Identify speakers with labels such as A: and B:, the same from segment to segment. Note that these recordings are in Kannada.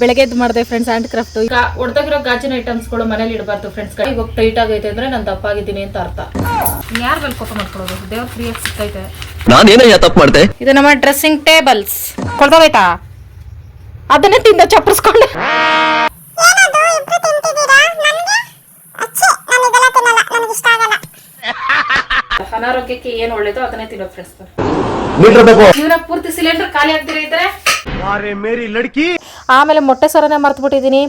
A: ಬೆಳಗ್ಗೆ ಎದ್ದು ಮಾಡಿದೆ ಫ್ರೆಂಡ್ಸ್ ಹ್ಯಾಂಡ್ ಕ್ರಾಫ್ಟ್ ಒಡ್ದಾಗಿರೋ ಗಾಜಿನ ಐಟಮ್ಸ್ಗಳು ಮನೇಲಿ ಇಡಬಾರ್ದು ಫ್ರೆಂಡ್ಸ್ ಇವಾಗ ಟೈಟ್ ಆಗೈತೆ ಅಂದ್ರೆ ನಾನು ದಪ್ಪ ಆಗಿದ್ದೀನಿ ಅಂತ ಅರ್ಥ. ಯಾರು ಮೇಲೆ ಕೋಪ ಮಾಡ್ಕೊಳ್ಳೋದು? ದೇವ್ರ ಫ್ರೀಯಾಗಿ ಸಿಕ್ಕೈತೆ
B: ನಾನೇನ ತಪ್ಪು ಮಾಡ್ದೆ?
A: ಇದು ನಮ್ಮ ಡ್ರೆಸ್ಸಿಂಗ್ ಟೇಬಲ್ಸ್ ಕೊಳ್ದೋಗೈತಾ ಅದನ್ನೇ ತಿಂದ ಚಪ್ಪರಿಸ್ಕೊಂಡು.
C: ಏನದು? ಇಬ್ರು ತಿಂತಿದ್ದೀರಾ? ನನಗೆ? ಅಚ್ಚಿ ನಾನು ಇದೆಲ್ಲ ತಿನ್ನಲ್ಲ. ನನಗೆ ಇಷ್ಟ ಆಗಲ್ಲ.
A: ಅನಾರೋಗ್ಯಕ್ಕೆ ಏನು ಒಳ್ಳೇದು ಅದನ್ನೇ ತಿನ್ನೋದು ಫ್ರೆಂಡ್ಸ್
B: ಜೀವನ ಬೇಕು
A: ಇವರ ಪೂರ್ತಿ ಸಿಲಿಂಡರ್ ಖಾಲಿ ಆಗ್ದಿರ ಇದ್ರೆ ಆಮೇಲೆ ಮೊಟ್ಟೆ ಸರನೆ ಮರ್ತು ಬಿಟ್ಟಿದ್ದೀನಿ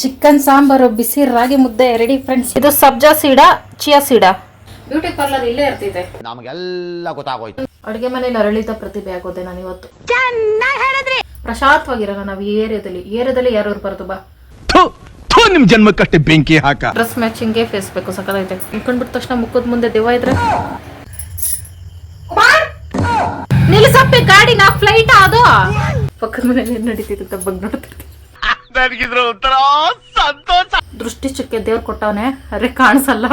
A: ಚಿಕನ್ ಸಾಂಬಾರು ಬಿಸಿ ರಾಗಿ ಮುದ್ದೆ ರೆಡಿ ಫ್ರೆಂಡ್ಸ್ ಇದು ಸಬ್ಜಾ ಸೀಡ ಚಿಯಾ ಸೀಡಾ? ಬ್ಯೂಟಿ ಪಾರ್ಲರ್ ಇಲ್ಲೇ ಇರ್ತಿದೆ.
D: ನಮಗೆಲ್ಲ ಗೊತ್ತಾಗೋಯ್ತು.
A: ಅಡುಗೆ ಮನೇಲಿ ಅರಳಿತ ಪ್ರತಿಭೆ ಆಗೋದೆ ನಾನು ಇವತ್ತು. ಪ್ರಶಾಂತವಾಗಿರೋಣ ನಾವು ಈ ಏರಿಯಾದಲ್ಲಿ. ಏರಿಯಾದಲ್ಲಿ ಯಾರು ಬರ್ತು ಬಾ.
D: ನಿಮ್ ಜನ್ಮಕ್ಕಷ್ಟೇ ಬೆಂಕಿ ಹಾಕ.
A: ಡ್ರೆಸ್ ಮ್ಯಾಚಿಂಗ್ಗೆ ಫೇಸ್ ಬೇಕು ಸಕ್ಕದೈತೆ ಇಟ್ಕೊಂಡ್ಬಿಟ್ಟ ತಕ್ಷಣ ಮುಖದ ಮುಂದೆ ದೆವ್ವ ಇದ್ರೆ? ನಿಲ್ಸಪ್ಪೆ ಗಾಡಿ ನಾ ಫ್ಲೈಟ್ ಅದು? ಪಕ್ಕದ ಮನೇಲಿ ಏನ್ ನಡೀತಿತ್ತು ಅಂತ ಬಗ್ಗೆ ನೋಡ್ತಿರ್ತೀನಿ
D: ನನಗಿದ್ರ ಒಂಥರ ಸಂತೋಷ.
A: ದೃಷ್ಟಿ ಚುಕ್ಕೆ ದೇವ್ರು ಕೊಟ್ಟವನೆ ಅರೆ ಕಾಣಿಸಲ್ಲ.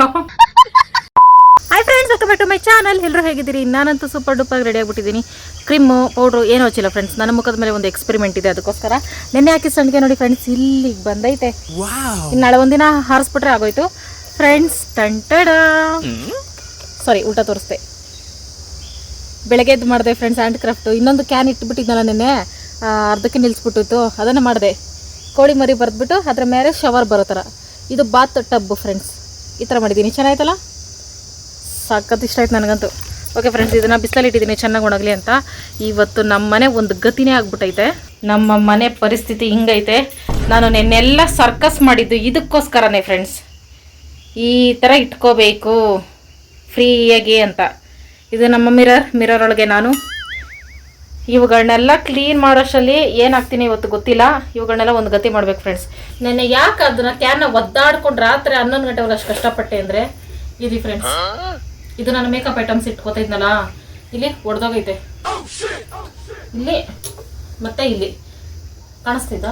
A: Hi friends welcome back to my channel ಎಲ್ಲರೂ ಹೇಗಿದ್ದೀರಿ? ನಾನಂತೂ ಸೂಪರ್ ಡೂಪಾಗಿ ರೆಡಿ ಆಗಿಬಿಟ್ಟಿದ್ದೀನಿ. ಕ್ರಿಮ್ಮು ಪೌಡ್ರು ಏನೂ ಹಚ್ಚಿಲ್ಲ ಫ್ರೆಂಡ್ಸ್ ನನ್ನ ಮುಖದ ಮೇಲೆ ಒಂದು ಎಕ್ಸ್ಪೆರಿಮೆಂಟ್ ಇದೆ ಅದಕ್ಕೋಸ್ಕರ. ನೆನ್ನೆ ಹಾಕಿ ಸಣ್ಣಗೆ ನೋಡಿ ಫ್ರೆಂಡ್ಸ್ ಇಲ್ಲಿಗೆ ಬಂದೈತೆ. ಇನ್ನು ನಾಳೆ ಒಂದಿನ ಹಾರಿಸ್ಬಿಟ್ರೆ ಆಗೋಯ್ತು. ಫ್ರೆಂಡ್ಸ್ ಟಂಟಡ ಸಾರಿ ಊಟ ತೋರಿಸ್ದೆ. ಬೆಳಗ್ಗೆ ಎದ್ದು ಮಾಡಿದೆ ಫ್ರೆಂಡ್ಸ್ ಹ್ಯಾಂಡ್ ಕ್ರಾಫ್ಟು ಇನ್ನೊಂದು ಕ್ಯಾನ್ ಇಟ್ಬಿಟ್ಟಿದ್ನಲ್ಲ ನೆನ್ನೆ. ಅರ್ಧಕ್ಕೆ ನಿಲ್ಲಿಸ್ಬಿಟ್ಟಿತ್ತು ಅದನ್ನು ಮಾಡಿದೆ. ಕೋಳಿ ಮರಿ ಬರೆದ್ಬಿಟ್ಟು ಅದ್ರ ಮೇಲೆ ಶವರ್ ಬರೋ ಥರ. ಇದು ಬಾತ್ ಟಬ್ ಫ್ರೆಂಡ್ಸ್ ಈ ಥರ ಮಾಡಿದ್ದೀನಿ. ಚೆನ್ನಾಯ್ತಲ್ಲ? ಸಾಕತ್ತು ಇಷ್ಟ ಆಯ್ತು ನನಗಂತೂ. ಓಕೆ ಫ್ರೆಂಡ್ಸ್ ಇದನ್ನು ಬಿಸಿಲಲ್ಲಿ ಇಟ್ಟಿದ್ದೀನಿ. ಚೆನ್ನಾಗಿ ಒಣಗಲಿ ಅಂತ. ಇವತ್ತು ನಮ್ಮ ಮನೆ ಒಂದು ಗತಿನೇ ಆಗ್ಬಿಟ್ಟೈತೆ. ನಮ್ಮ ಮನೆ ಪರಿಸ್ಥಿತಿ ಹಿಂಗೈತೆ. ನಾನು ನೆನ್ನೆಲ್ಲ ಸರ್ಕಸ್ ಮಾಡಿದ್ದು ಇದಕ್ಕೋಸ್ಕರನೇ ಫ್ರೆಂಡ್ಸ್ ಈ ಥರ ಇಟ್ಕೋಬೇಕು. ಫ್ರೀಯಾಗಿ ಅಂತ. ಇದು ನಮ್ಮ ಮಿರರ್ ಮಿರರ್ ಒಳಗೆ ನಾನು. ಇವುಗಳನ್ನೆಲ್ಲ ಕ್ಲೀನ್ ಮಾಡೋಷ್ಟರಲ್ಲಿ ಏನಾಗ್ತೀನಿ ಇವತ್ತು ಗೊತ್ತಿಲ್ಲ. ಇವುಗಳನ್ನೆಲ್ಲ ಒಂದು ಗತಿ ಮಾಡ್ಬೇಕು ಫ್ರೆಂಡ್ಸ್ ನೆನ್ನೆ ಯಾಕೆ ಅದನ್ನ ಕ್ಯಾನ್ನ ಒದ್ದಾಡ್ಕೊಂಡು ರಾತ್ರಿ ಹನ್ನೊಂದು ಗಂಟೆವರೆಗೆ ಅಷ್ಟು ಕಷ್ಟಪಟ್ಟೆ ಅಂದರೆ ಇದು ಫ್ರೆಂಡ್ಸ್ ಇದು ನಾನು ಮೇಕಪ್ ಐಟಮ್ಸ್ ಇಟ್ಕೋತಿದ್ನಲ್ಲ ಇಲ್ಲಿ ಒಡೆದೋಗೈತೆ. ಇಲ್ಲಿ, ಮತ್ತೆ ಇಲ್ಲಿ. ಕಾಣಿಸ್ತಿದ್ದ?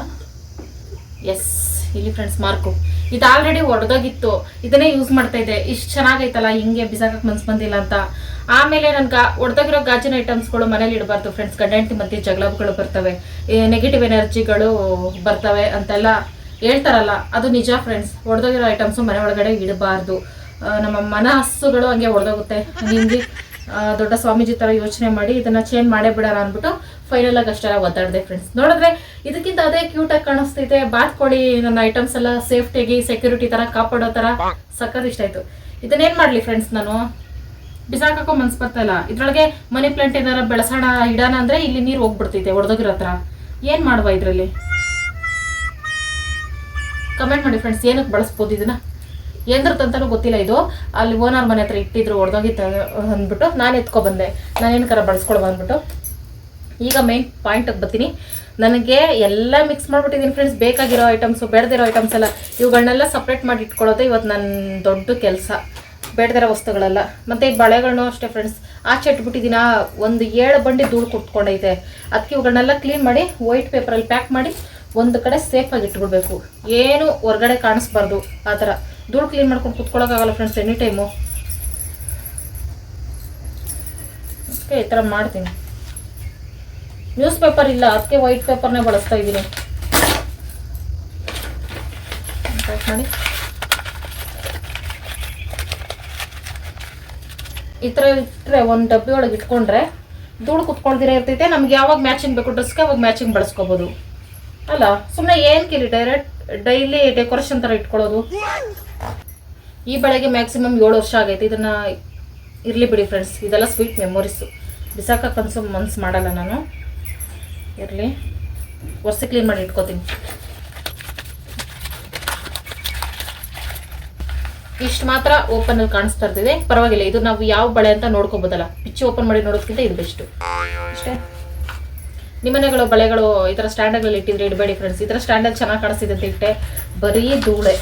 A: ಎಸ್ ಇಲ್ಲಿ ಫ್ರೆಂಡ್ಸ್ ಮಾರ್ಕು ಇದು ಆಲ್ರೆಡಿ ಒಡೆದೋಗಿತ್ತು ಇದನ್ನೇ ಯೂಸ್ ಮಾಡ್ತಾ ಇದ್ದೆ. ಇಷ್ಟು ಚೆನ್ನಾಗೈತಲ್ಲ, ಹಿಂಗೆ ಬಿಸಾಕಕ್ಕೆ ಮನ್ಸು ಬಂದಿಲ್ಲ ಅಂತ. ಆಮೇಲೆ ನನ್ಗೆ ಒಡೆದೋಗಿರೋ ಗಾಜಿನ ಐಟಮ್ಸ್ಗಳು ಮನೇಲಿ ಇಡಬಾರ್ದು ಫ್ರೆಂಡ್ಸ್ ಗಂಡ ಹೆಂಡತಿ ಮಧ್ಯೆ ಜಗಳಗಳು ಬರ್ತವೆ. ನೆಗೆಟಿವ್ ಎನರ್ಜಿಗಳು ಬರ್ತವೆ ಅಂತೆಲ್ಲ ಹೇಳ್ತಾರಲ್ಲ, ಅದು ನಿಜ ಫ್ರೆಂಡ್ಸ್ ಒಡೆದೋಗಿರೋ ಐಟಮ್ಸು ಮನೆ ಒಳಗಡೆ ಇಡಬಾರ್ದು. ನಮ್ಮ ಮನಸ್ಸುಗಳು ಹಂಗೆ ಒಡೆದೋಗುತ್ತೆ ಹಿಂಗೆ ದೊಡ್ಡ ಸ್ವಾಮೀಜಿ ತರ ಯೋಚನೆ ಮಾಡಿ ಇದನ್ನ ಚೇಂಜ್ ಮಾಡೇ ಬಿಡೋಣ ಅಂದ್ಬಿಟ್ಟು ಫೈನಲ್ ಆಗಿ ಅಷ್ಟೆಲ್ಲ ಒದ್ದಾಡಿದೆ ಫ್ರೆಂಡ್ಸ್ ನೋಡಿದ್ರೆ ಇದಕ್ಕಿಂತ ಅದೇ ಕ್ಯೂಟ್ ಆಗಿ ಕಾಣಿಸ್ತೈತೆ ಬಾತ್ಕೋಳಿ ನನ್ನ ಐಟಮ್ಸ್ ಎಲ್ಲ ಸೇಫ್ಟಿಯಾಗಿ ಸೆಕ್ಯೂರಿಟಿ ತರ ಕಾಪಾಡೋ ತರ ಸಕ್ಕತ್ ಇಷ್ಟ ಆಯ್ತು. ಇದನ್ನೇನ್ ಮಾಡ್ಲಿ ಫ್ರೆಂಡ್ಸ್ ನಾನು? ಬಿಸಾಕೋ ಮನ್ಸ್ ಬರ್ತಾ ಇಲ್ಲ. ಇದ್ರೊಳಗೆ ಮನಿ ಪ್ಲಾಂಟ್ ಏನಾರ ಬೆಳಸೋಣ, ಇಡೋಣ ಅಂದ್ರೆ ಇಲ್ಲಿ ನೀರು ಹೋಗ್ಬಿಡ್ತೈತೆ, ಒಡೆದೋಗಿರೋ ಹತ್ರ. ಏನ್ ಮಾಡುವ ಇದ್ರಲ್ಲಿ? ಕಮೆಂಟ್ ಮಾಡಿ ಫ್ರೆಂಡ್ಸ್ ಏನಕ್ಕೆ ಬಳಸ್ಬೋದು ಇದನ್ನ? ಎಂದ್ರದಂತನೂ ಗೊತ್ತಿಲ್ಲ ಇದು. ಅಲ್ಲಿ ಓನರ್ ಮನೆ ಹತ್ರ ಇಟ್ಟಿದ್ರು ಹೊಡೆದೋಗಿತ್ತು ಅಂದ್ಬಿಟ್ಟು ನಾನು ಎತ್ಕೊ ಬಂದೆ. ನಾನೇನಕ್ಕಾರ ಬಳಸ್ಕೊಳ್ಬ ಅಂದ್ಬಿಟ್ಟು. ಈಗ ಮೈನ್ ಪಾಯಿಂಟಿಗೆ ಬರ್ತೀನಿ. ನನಗೆ ಎಲ್ಲ ಮಿಕ್ಸ್ ಮಾಡ್ಬಿಟ್ಟಿದ್ದೀನಿ ಫ್ರೆಂಡ್ಸ್ ಬೇಕಾಗಿರೋ ಐಟಮ್ಸು ಬೇಡದಿರೋ ಐಟಮ್ಸ್ ಎಲ್ಲ ಇವುಗಳನ್ನೆಲ್ಲ ಸಪ್ರೇಟ್ ಮಾಡಿ ಇಟ್ಕೊಳ್ಳೋದು ಇವತ್ತು ನನ್ನ ದೊಡ್ಡ ಕೆಲಸ. ಬೇಡದಿರೋ ವಸ್ತುಗಳೆಲ್ಲ. ಮತ್ತು ಈ ಬಳೆಗಳನ್ನೂ ಅಷ್ಟೇ ಫ್ರೆಂಡ್ಸ್ ಆಚೆ ಇಟ್ಬಿಟ್ಟಿದ್ದೀನ ಒಂದು ಏಳು ಬಂಡಿ ಧೂಳು ಕುಟ್ಕೊಂಡೈತೆ ಅದಕ್ಕೆ ಇವುಗಳನ್ನೆಲ್ಲ ಕ್ಲೀನ್ ಮಾಡಿ ವೈಟ್ ಪೇಪರಲ್ಲಿ ಪ್ಯಾಕ್ ಮಾಡಿ ಒಂದು ಕಡೆ ಸೇಫಾಗಿ ಇಟ್ಬಿಡ್ಬೇಕು. ಏನು ಹೊರಗಡೆ ಕಾಣಿಸ್ಬಾರ್ದು ಆ ಥರ. ಧೂಳು ಕ್ಲೀನ್ ಮಾಡ್ಕೊಂಡು ಕುತ್ಕೊಳ್ಳೋಕ್ಕಾಗಲ್ಲ ಫ್ರೆಂಡ್ಸ್ ಎನಿ ಟೈಮು ಅದಕ್ಕೆ ಈ ಥರ ಮಾಡ್ತೀನಿ. ನ್ಯೂಸ್ ಪೇಪರ್ ಇಲ್ಲ, ಅದಕ್ಕೆ ವೈಟ್ ಪೇಪರ್ನೇ ಬಳಸ್ತಾ ಇದ್ದೀನಿ. ಮಾಡಿ. ಈ ಥರ ಇಟ್ಟರೆ ಒಂದು ಡಬ್ಬಿ ಒಳಗೆ ಇಟ್ಕೊಂಡ್ರೆ ಧೂಳು ಕುತ್ಕೊಳ್ದಿರ ಇರ್ತೈತೆ, ನಮ್ಗೆ ಯಾವಾಗ ಮ್ಯಾಚಿಂಗ್ ಬೇಕು ಡ್ರೆಸ್ಗೆ ಅವಾಗ ಮ್ಯಾಚಿಂಗ್ ಬಳಸ್ಕೋಬೋದು. ಅಲ್ಲ ಸುಮ್ಮನೆ ಏನು ಕೇಳಿ ಡೈರೆಕ್ಟ್ ಡೈಲಿ ಡೆಕೋರೇಷನ್ ಥರ ಇಟ್ಕೊಳ್ಳೋದು. ಈ ಬೆಳಗ್ಗೆ ಮ್ಯಾಕ್ಸಿಮಮ್ ಏಳು ವರ್ಷ ಆಗೈತೆ. ಇದನ್ನ ಇರಲಿ ಬಿಡಿ ಫ್ರೆಂಡ್ಸ್ ಇದೆಲ್ಲ ಸ್ವೀಟ್ ಮೆಮೊರೀಸು ಬಿಸಾಕ ಅನ್ಸೋ ಮನ್ಸು ಮಾಡಲ್ಲ ನಾನು. ಇರಲಿ. ವರ್ಷ ಕ್ಲೀನ್ ಮಾಡಿ ಇಟ್ಕೋತೀನಿ. ಇಷ್ಟು ಮಾತ್ರ ಓಪನ್ ಅಲ್ಲಿ ಕಾಣಿಸ್ತಾ ಇರ್ತಿದೆ. ಪರವಾಗಿಲ್ಲ, ಇದು ನಾವು ಯಾವ ಬಳೆ ಅಂತ ನೋಡ್ಕೋಬೋದಲ್ಲ. ಪಿಚ್ಚಿ ಓಪನ್ ಮಾಡಿ ನೋಡೋದಕ್ಕಿಂತ ಇದು ಬೆಸ್ಟು ಅಷ್ಟೇ. ನಿಮ್ಮನೆಗಳು ಬಳೆಗಳು, ಈ ಥರ ಸ್ಟ್ಯಾಂಡಲ್ಲಿ ಇಟ್ಟಿದ್ರೆ ಇಡಬೇಡಿ ಫ್ರೆಂಡ್ಸ್ ಈ ಥರ ಸ್ಟ್ಯಾಂಡಲ್ಲಿ ಚೆನ್ನಾಗಿ ಕಾಣಿಸ್ತಿದೆ ಅಂತ ಇಟ್ಟೆ, ಬರೀ ಧೂಳೆ.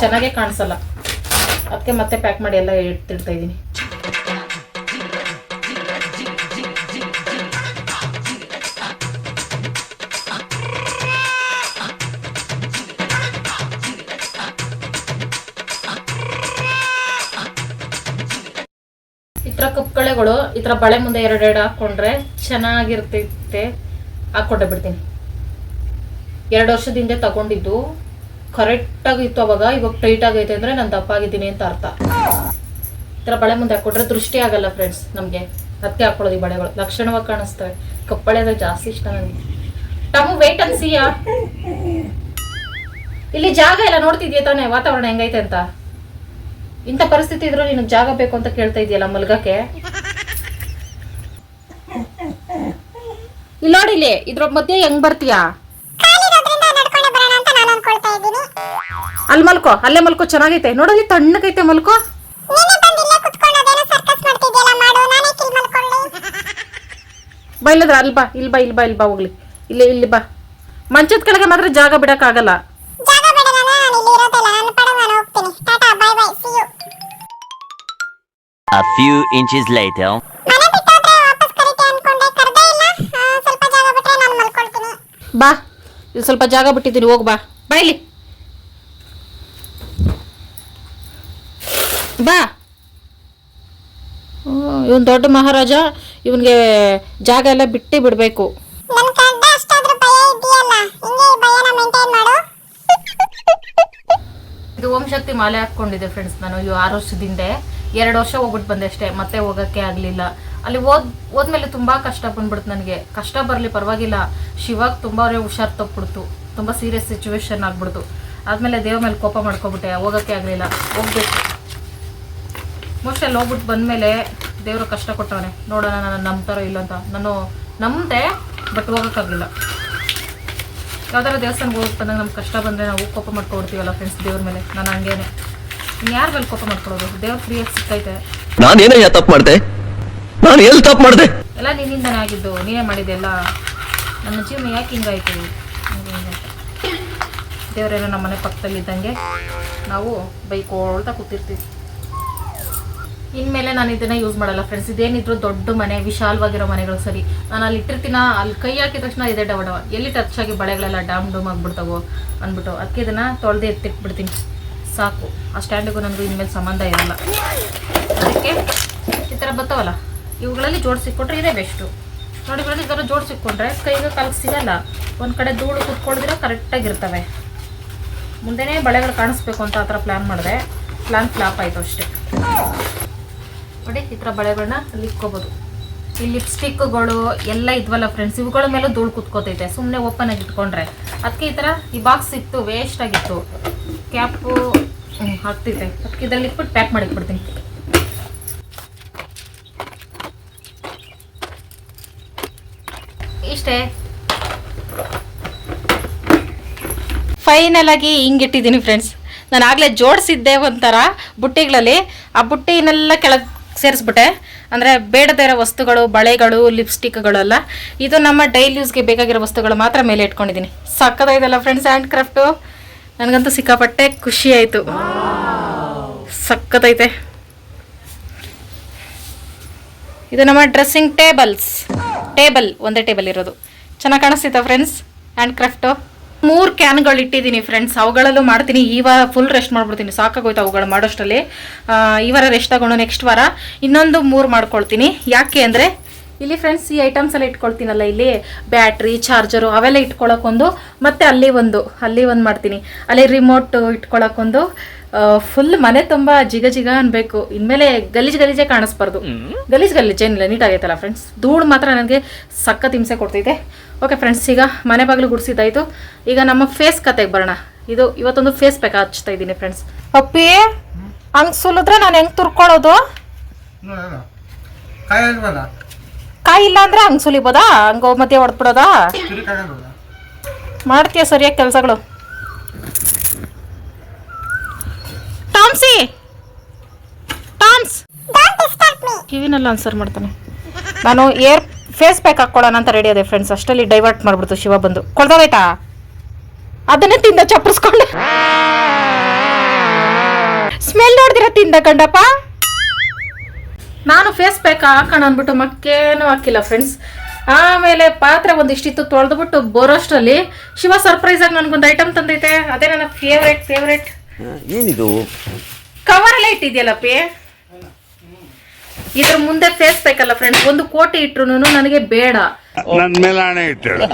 A: ಚೆನ್ನಾಗೇ ಕಾಣಿಸಲ್ಲ. ಅದಕ್ಕೆ ಮತ್ತೆ ಪ್ಯಾಕ್ ಮಾಡಿ ಎಲ್ಲ ಇಡ್ತಿರ್ತಾ ಇದ್ದೀನಿ. ಈ ಥರ ಈ ಥರ ಬಳೆ ಮುಂದೆ ಎರಡೆರಡು ಹಾಕ್ಕೊಂಡ್ರೆ ಚೆನ್ನಾಗಿರ್ತೈತೆ ಹಾಕ್ಕೊಂಡೆ ಬಿಡ್ತೀನಿ. ಎರಡು ವರ್ಷದಿಂದ ತಗೊಂಡಿದ್ದು. ಕರೆಕ್ಟಾಗಿ ಇತ್ತು ಅವಾಗ, ಇವಾಗ ಟೈಟ್ ಆಗೈತೆ ಅಂದರೆ ನಾನು ದಪ್ಪ ಆಗಿದ್ದೀನಿ ಅಂತ ಅರ್ಥ. ಈ ಥರ ಬಳೆ ಮುಂದೆ ಹಾಕ್ಕೊಟ್ರೆ ದೃಷ್ಟಿ ಆಗಲ್ಲ ಫ್ರೆಂಡ್ಸ್ ನಮಗೆ. ಹತ್ತಿ ಹಾಕೊಳ್ಳೋದು ಈ ಬಳೆಗಳು. ಲಕ್ಷಣವಾಗಿ ಕಾಣಿಸ್ತವೆ. ಕಪ್ಪಳೆ ಅಂದರೆ ಜಾಸ್ತಿ ಇಷ್ಟ ನನಗೆ ಟಮು ವೆಯ್ಟ್ ಅನ್ಸಿಯಾ ಇಲ್ಲಿ ಜಾಗ ಎಲ್ಲ ನೋಡ್ತಿದ್ಯಾ ತಾನೇ? ವಾತಾವರಣ ಹೆಂಗೈತೆ ಅಂತ? ಇಂಥ ಪರಿಸ್ಥಿತಿ ಇದ್ರೂ ನಿನಗೆ ಜಾಗ ಬೇಕು ಅಂತ ಕೇಳ್ತಾ ಇದೆಯಲ್ಲ ಮಲ್ಗಕ್ಕೆ? ಇಲ್ಲಿ ನೋಡಿ ಇದ್ರ ಮಧ್ಯೆ ಹೆಂಗ್ ಬರ್ತೀಯಾ? ಅಲ್ಲಿ ಮಲ್ಕೋ ಅಲ್ಲೇ ಮಲ್ಕೋ ಚೆನ್ನಾಗೈತೆ. ನೋಡಲ್ಲಿ ತಣ್ಣಗೈತೆ ಮಲ್ಕೋ.
C: ನೀನೇ ಬಂದು ಇಲ್ಲೇ ಕುತ್ಕೊಂಡು ಅದೇನೋ ಸರ್ಕಸ್ ಮಾಡ್ತಿದ್ಯಲ್ಲ ಮಾಡು ನಾನೇ ಕಿಲ್ ಮಾಡ್ಕೊಳ್ಳಿ
A: ಬಾ ಇಲ್ಲದ್ರ ಅಲ್ಲಿ ಬಾ ಇಲ್ಲಿ ಬಾ ಇಲ್ಲಿ ಬಾ ಇಲ್ಲಿ ಬಾ ಹೋಗ್ಲಿ. ಇಲ್ಲಿ ಇಲ್ಲಿ ಬಾ. ಮಂಚದ ಕೆಳಗೆ ಮಾತ್ರ ಜಾಗ ಬಿಡಕ್ಕಾಗಲ್ಲ.
C: ಜಾಗ ಬೇಡ ನಾನು ಇಲ್ಲಿ ಇರೋದಿಲ್ಲ ನನ್ನ ಪಡ ನಾನು ಹೋಗ್ತೀನಿ. Tata bye bye see you
E: A few inches later.
C: ಮನೆ ಬಿಟ್ಟೋದ್ರೆ ವಾಪಸ್ ಕರಿತೆ ಅನ್ಕೊಂಡೆ ಕರ್ದೇ ಇಲ್ಲ. ಸ್ವಲ್ಪ ಜಾಗ ಬಿಟ್ರೆ ನಾನು ಮಲ್ಕೊಳ್ತೀನಿ.
A: ಬಾ ಇಲ್ಲಿ ಸ್ವಲ್ಪ ಜಾಗ ಬಿಟ್ಟಿದ್ದೀನಿ ಹೋಗ್ ಬಾ. ಬಾ ಬಾ. ಇವನ್ ದೊಡ್ಡ ಮಹಾರಾಜ ಇವನ್ಗೆ ಜಾಗ ಎಲ್ಲ ಬಿಟ್ಟು ಬಿಡಬೇಕು.
C: ನನ್ನ ಕಂಡ ಅಷ್ಟಾದ್ರೂ ಭಯ ಇದೆಯಲ್ಲ ಹಿಂಗೆ ಈ ಭಯನ ಮೇಂಟೈನ್ ಮಾಡು.
A: ಇದು ಓಂ ಶಕ್ತಿ ಮಾಲೆ ಹಾಕ್ಕೊಂಡಿದ್ದೆ ಫ್ರೆಂಡ್ಸ್ ನಾನು ಇವು ಆರು ವರ್ಷದಿಂದ. ಎರಡು ವರ್ಷ ಹೋಗ್ಬಿಟ್ಟು ಬಂದೆ ಅಷ್ಟೇ ಮತ್ತೆ ಹೋಗಕ್ಕೆ ಆಗಲಿಲ್ಲ. ಅಲ್ಲಿ ಓದ್ ಹೋದ್ಮೇಲೆ ತುಂಬಾ ಕಷ್ಟ ಬಂದ್ಬಿಡ್ತು ನನಗೆ. ಕಷ್ಟ ಬರಲಿ ಪರವಾಗಿಲ್ಲ ಶಿವಾಗ ತುಂಬ ಹುಷಾರು ತಪ್ಪಿಬಿಡ್ತು. ತುಂಬಾ ಸೀರಿಯಸ್ ಸಿಚುವೇಶನ್ ಆಗ್ಬಿಡ್ತು. ಆದ್ಮೇಲೆ ದೇವ್ರ ಮೇಲೆ ಕೋಪ ಮಾಡ್ಕೊಬಿಟ್ಟೆ ಹೋಗಕ್ಕೆ ಆಗಲಿಲ್ಲ. ಹೋಗ್ಬೇಕು. ಮೋಸ್ಟ್ ಅಲ್ಲಿ ಹೋಗ್ಬಿಟ್ಟು ಬಂದಮೇಲೆ ದೇವರು ಕಷ್ಟ ಕೊಟ್ಟವನೆ. ನೋಡೋಣ ನಾನು ನಂಬ್ತಾರೋ ಇಲ್ಲ ಅಂತ. ನಾನು ನಂಬಿದೆ ಬಟ್ ಹೋಗೋಕ್ಕಾಗಲಿಲ್ಲ. ಯಾವ್ದಾರ ದೇವಸ್ಥಾನಕ್ಕೆ ಹೋಗಿ ಬಂದಾಗ ನಮ್ಗೆ ಕಷ್ಟ ಬಂದರೆ ನಾವು ಕೋಪ ಮಾಡ್ಕೊಡ್ತೀವಲ್ಲ ಫ್ರೆಂಡ್ಸ್ ದೇವ್ರ ಮೇಲೆ. ನಾನು ಹಂಗೇನೆ. ಯಾರ ಮೇಲೆ ಕೋಪ ಮಾಡ್ಕೊಳ್ಳೋದು ದೇವ್ರ ಫ್ರೀಯಾಗಿ ಸಿಕ್ಕೈತೆ
B: ನಾನೇನಯ್ಯ ತಪ್ಪು ಮಾಡಿದೆ? ನಾನು ಎಲ್ಲಿ ತಪ್ಪು ಮಾಡಿದೆ?
A: ಎಲ್ಲ ನಿನ್ನಿಂದನೇ ಆಗಿದ್ದು. ನೀನೇ ಮಾಡಿದೆ ಎಲ್ಲ. ನನ್ನ ಜೀವನ ಯಾಕೆ ಹಿಂಗಾಯ್ತು? ದೇವರೇನೋ ನಮ್ಮ ಮನೆ ಪಕ್ಕದಲ್ಲಿದ್ದಂಗೆ ನಾವು ಬೈಕೊಳ್ತಾ ಕೂತಿರ್ತೀವಿ. ಇನ್ಮೇಲೆ ನಾನು ಇದನ್ನ ಯೂಸ್ ಮಾಡಲ್ಲ ಫ್ರೆಂಡ್ಸ್ ಇದೇನಿದ್ರು ದೊಡ್ಡ ಮನೆ, ವಿಶಾಲವಾಗಿರೋ ಮನೆಗಳು ಸರಿ. ನಾನು ಅಲ್ಲಿ ಇಟ್ಟಿರ್ತೀನ, ಅಲ್ಲಿ ಕೈ ಹಾಕಿದ ತಕ್ಷಣ ಇದೆ ಡವಡವ. ಎಲ್ಲಿ ಟಚ್ ಆಗಿ ಬಳೆಗಳೆಲ್ಲ ಡಾಮ್ ಡೂಮ್ ಆಗ್ಬಿಡ್ತಾವೋ ಅಂದ್ಬಿಟ್ಟು ಅದಕ್ಕೆ ಇದನ್ನ ತೊಳೆದೇ ಎತ್ತಿಟ್ಬಿಡ್ತೀನಿ. ಸಾಕು. ಆ ಸ್ಟ್ಯಾಂಡಿಗೂ ನನಗೂ ಇನ್ಮೇಲೆ ಸಂಬಂಧ ಇರಲ್ಲ. ಅದಕ್ಕೆ ಈ ಥರ ಬರ್ತಾವಲ್ಲ ಇವುಗಳಲ್ಲಿ ಜೋಡಿಸಿಕೊಟ್ರೆ ಇದೇ ಬೆಸ್ಟು ನೋಡಿ ಫ್ರೆಂಡ್ಸ್ ಈ ಥರ ಜೋಡಿಸಿಕೊಂಡ್ರೆ ಕೈಗೆ ಕಾಲಿಗೆ ಸಿಗಲ್ಲ. ಒಂದು ಕಡೆ ಧೂಳು ಕುತ್ಕೊಳಿದ್ರೆ ಕರೆಕ್ಟಾಗಿರ್ತವೆ. ಮುಂದೆನೇ ಬಳೆಗಳು ಕಾಣಿಸ್ಬೇಕು ಅಂತ ಆ ಥರ ಪ್ಲ್ಯಾನ್ ಮಾಡಿದೆ. ಪ್ಲ್ಯಾನ್ ಫ್ಲಾಪ್ ಆಯಿತು ಅಷ್ಟೇ. ನೋಡಿ ಈ ಥರ ಬಳೆಗಳನ್ನ ಅಲ್ಲಿ ಇಟ್ಕೋಬೋದು. ಈ ಲಿಪ್ಸ್ಟಿಕ್ಗಳು ಎಲ್ಲ ಇದ್ವಲ್ಲ ಫ್ರೆಂಡ್ಸ್ ಇವುಗಳ ಮೇಲೆ ಧೂಳು ಕುತ್ಕೋತೈತೆ. ಸುಮ್ಮನೆ ಓಪನ್ ಆಗಿ ಇಟ್ಕೊಂಡ್ರೆ. ಅದಕ್ಕೆ ಈ ಥರ ಈ ಬಾಕ್ಸ್ ಇತ್ತು ವೇಸ್ಟ್ ಆಗಿತ್ತು. ಕ್ಯಾಪು ಹಾಕ್ತೈತೆ ಅದಕ್ಕೆ ಇದರಲ್ಲಿ ಇಟ್ಬಿಟ್ಟು ಪ್ಯಾಕ್ ಮಾಡಿಟ್ಬಿಡ್ತೀನಿ ಇಷ್ಟೇ. ಫೈನಲ್ ಆಗಿ ಹಿಂಗಿಟ್ಟಿದ್ದೀನಿ ಫ್ರೆಂಡ್ಸ್ ನಾನು ಆಗಲೇ ಜೋಡಿಸಿದ್ದೆ ಒಂಥರ ಬುಟ್ಟಿಗಳಲ್ಲಿ. ಆ ಬುಟ್ಟಿನೆಲ್ಲ ಕೆಳಗೆ ಸೇರಿಸ್ಬಿಟ್ಟೆ. ಅಂದರೆ ಬೇಡದೇ ಇರೋ ವಸ್ತುಗಳು, ಬಳೆಗಳು, ಲಿಪ್ಸ್ಟಿಕ್ಗಳೆಲ್ಲ ಇದು ನಮ್ಮ ಡೈಲಿ ಯೂಸ್ಗೆ ಬೇಕಾಗಿರೋ ವಸ್ತುಗಳು ಮಾತ್ರ ಮೇಲೆ ಇಟ್ಕೊಂಡಿದ್ದೀನಿ. ಸಕ್ಕತ್ತಾಯ್ತಲ್ಲ ಫ್ರೆಂಡ್ಸ್ ಹ್ಯಾಂಡ್ ಕ್ರಾಫ್ಟು ನನಗಂತೂ ಸಿಕ್ಕಾಪಟ್ಟೆ ಖುಷಿ ಆಯಿತು. ಸಕ್ಕತ್ತೈತೆ ಇದು ನಮ್ಮ ಡ್ರೆಸ್ಸಿಂಗ್ ಟೇಬಲ್ಸ್ ಟೇಬಲ್ ಒಂದೇ ಟೇಬಲ್ ಇರೋದು. ಚೆನ್ನಾಗಿ ಕಾಣಿಸ್ತಿತ್ತ ಫ್ರೆಂಡ್ಸ್ ಹ್ಯಾಂಡ್ ಕ್ರಾಫ್ಟು ಮೂರು ಕ್ಯಾನ್ಗಳು ಇಟ್ಟಿದ್ದೀನಿ ಫ್ರೆಂಡ್ಸ್ ಅವುಗಳಲ್ಲೂ ಮಾಡ್ತೀನಿ. ಈ ವಾರ ಫುಲ್ ರೆಸ್ಟ್ ಮಾಡ್ಬಿಡ್ತೀನಿ. ಸಾಕಾಗೋಯ್ತು ಅವುಗಳು ಮಾಡೋಷ್ಟರಲ್ಲಿ. ಈ ವಾರ ರೆಸ್ಟ್ ತಗೊಂಡು ನೆಕ್ಸ್ಟ್ ವಾರ ಇನ್ನೊಂದು ಮೂರು ಮಾಡ್ಕೊಳ್ತೀನಿ. ಯಾಕೆ ಅಂದರೆ ಇಲ್ಲಿ ಫ್ರೆಂಡ್ಸ್ ಈ ಐಟಮ್ಸ್ ಎಲ್ಲ ಇಟ್ಕೊಳ್ತೀನಲ್ಲ ಇಲ್ಲಿ ಬ್ಯಾಟ್ರಿ ಚಾರ್ಜರು ಅವೆಲ್ಲ ಇಟ್ಕೊಳಕ್ಕೊಂದು ಮತ್ತೆ ಅಲ್ಲಿ ಒಂದು ಅಲ್ಲಿ ಒಂದು ಮಾಡ್ತೀನಿ. ಅಲ್ಲಿ ರಿಮೋಟ್ ಇಟ್ಕೊಳಕ್ಕೊಂದು ಫುಲ್ ಮನೆ ತುಂಬ ಜಿಗ ಜಿಗ ಅನ್ಬೇಕು. ಇನ್ಮೇಲೆ ಗಲೀಜ್ ಗಲೀಜೆ ಕಾಣಿಸ್ಬಾರ್ದು. ಗಲೀಜ್ ಗಲೀಜ್ ಏನಿಲ್ಲ ನೀಟ್ ಆಗೈತಲ್ಲ ಫ್ರೆಂಡ್ಸ್ ಧೂಳು ಮಾತ್ರ ನನಗೆ ಸಖತ್ ಹಿಂಸೆ ಕೊಡ್ತೈತೆ. ಓಕೆ ಫ್ರೆಂಡ್ಸ್ ಈಗ ಮನೆ ಬಾಗಿಲು ಗುಡಿಸಿದ್ದಾಯಿತು ಈಗ ನಮ್ಮ ಫೇಸ್ ಕತೆಗೆ ಬರೋಣ. ಇದು ಇವತ್ತೊಂದು ಫೇಸ್ ಪ್ಯಾಕ್ ಹಚ್ತಾ ಇದ್ದೀನಿ ಫ್ರೆಂಡ್ಸ್ ಅಪ್ಪಿ ಹಂಗೆ ಸುಲಿದ್ರೆ ನಾನು ಹೆಂಗ್ ತುರ್ಕೊಳ್ಳೋದು
F: ಕಾಯಲ್ವಲ್ಲ
A: ಕಾಯಿ ಇಲ್ಲ ಅಂದ್ರೆ ಹಂಗೆ ಸುಲಿಬೋದಾ? ಹಂಗೆ ಮಧ್ಯೆ ಹೊಡ್ಬಿಡೋದಾ
F: ತಿರುಕಾಗಲ್ವಲ್ಲ
A: ಮಾಡ್ತೀಯ ಸರಿಯಾಗಿ ಕೆಲಸಗಳು. ಟಾಮ್ಸಿ! ಟಾಮ್ಸ್! ಕಿವಿನಲ್ಲ ಆನ್ಸರ್ ಮಾಡ್ತಾನೆ. ನಾನು ಏರ್ ಫೇಸ್ ಪ್ಯಾಕ್ ಹಾಕ್ಕೊಳ್ಳೋಣ ಅಂತ ರೆಡಿ ಅದೇ ಫ್ರೆಂಡ್ಸ್ ಅಷ್ಟರಲ್ಲಿ ಡೈವರ್ಟ್ ಮಾಡ್ಬಿಡ್ತು ಶಿವ ಬಂದು. ಕೊಳ್ದೋಗೈತಾ ಅದನ್ನೇ ತಿಂದ ಚಪ್ಪರಿಸ್ಕೊಂಡು. ಸ್ಮೆಲ್ ನೋಡ್ದಿರ ತಿಂದ ಕಂಡಪ್ಪ ನಾನು ಫೇಸ್ ಪ್ಯಾಕ್ ಹಾಕೋಣ ಅಂದ್ಬಿಟ್ಟು ಮಕ್ಕೇನು ಹಾಕಿಲ್ಲ ಫ್ರೆಂಡ್ಸ್ ಆಮೇಲೆ ಪಾತ್ರೆ ಒಂದಿಷ್ಟಿತ್ತು ತೊಳೆದ್ಬಿಟ್ಟು ಬರೋಷ್ಟರಲ್ಲಿ ಶಿವ ಸರ್ಪ್ರೈಸ್ ಆಗಿ ನನಗೊಂದು ಐಟಮ್ ತಂದೈತೆ ಅದೇ ನನ್ನ ಫೇವ್ರೇಟ್ ಫೇವ್ರೇಟ್
E: ಏನಿದು?
A: ಕವರ್ ಎಲ್ಲ ಇಟ್ಟಿದ್ಯಲ್ಲ ಪಿ? ಇದ್ರ ಮುಂದೆ ಫೇಸ್ ಬೇಕಲ್ಲ ಫ್ರೆಂಡ್ಸ್ ಒಂದು ಕೋಟಿ ಇಟ್ರು ನನಗೆ ಬೇಡ.
G: ನನ್ನ ಮೇಲೆ ಹಣೆ ಇಟ್ಟಳು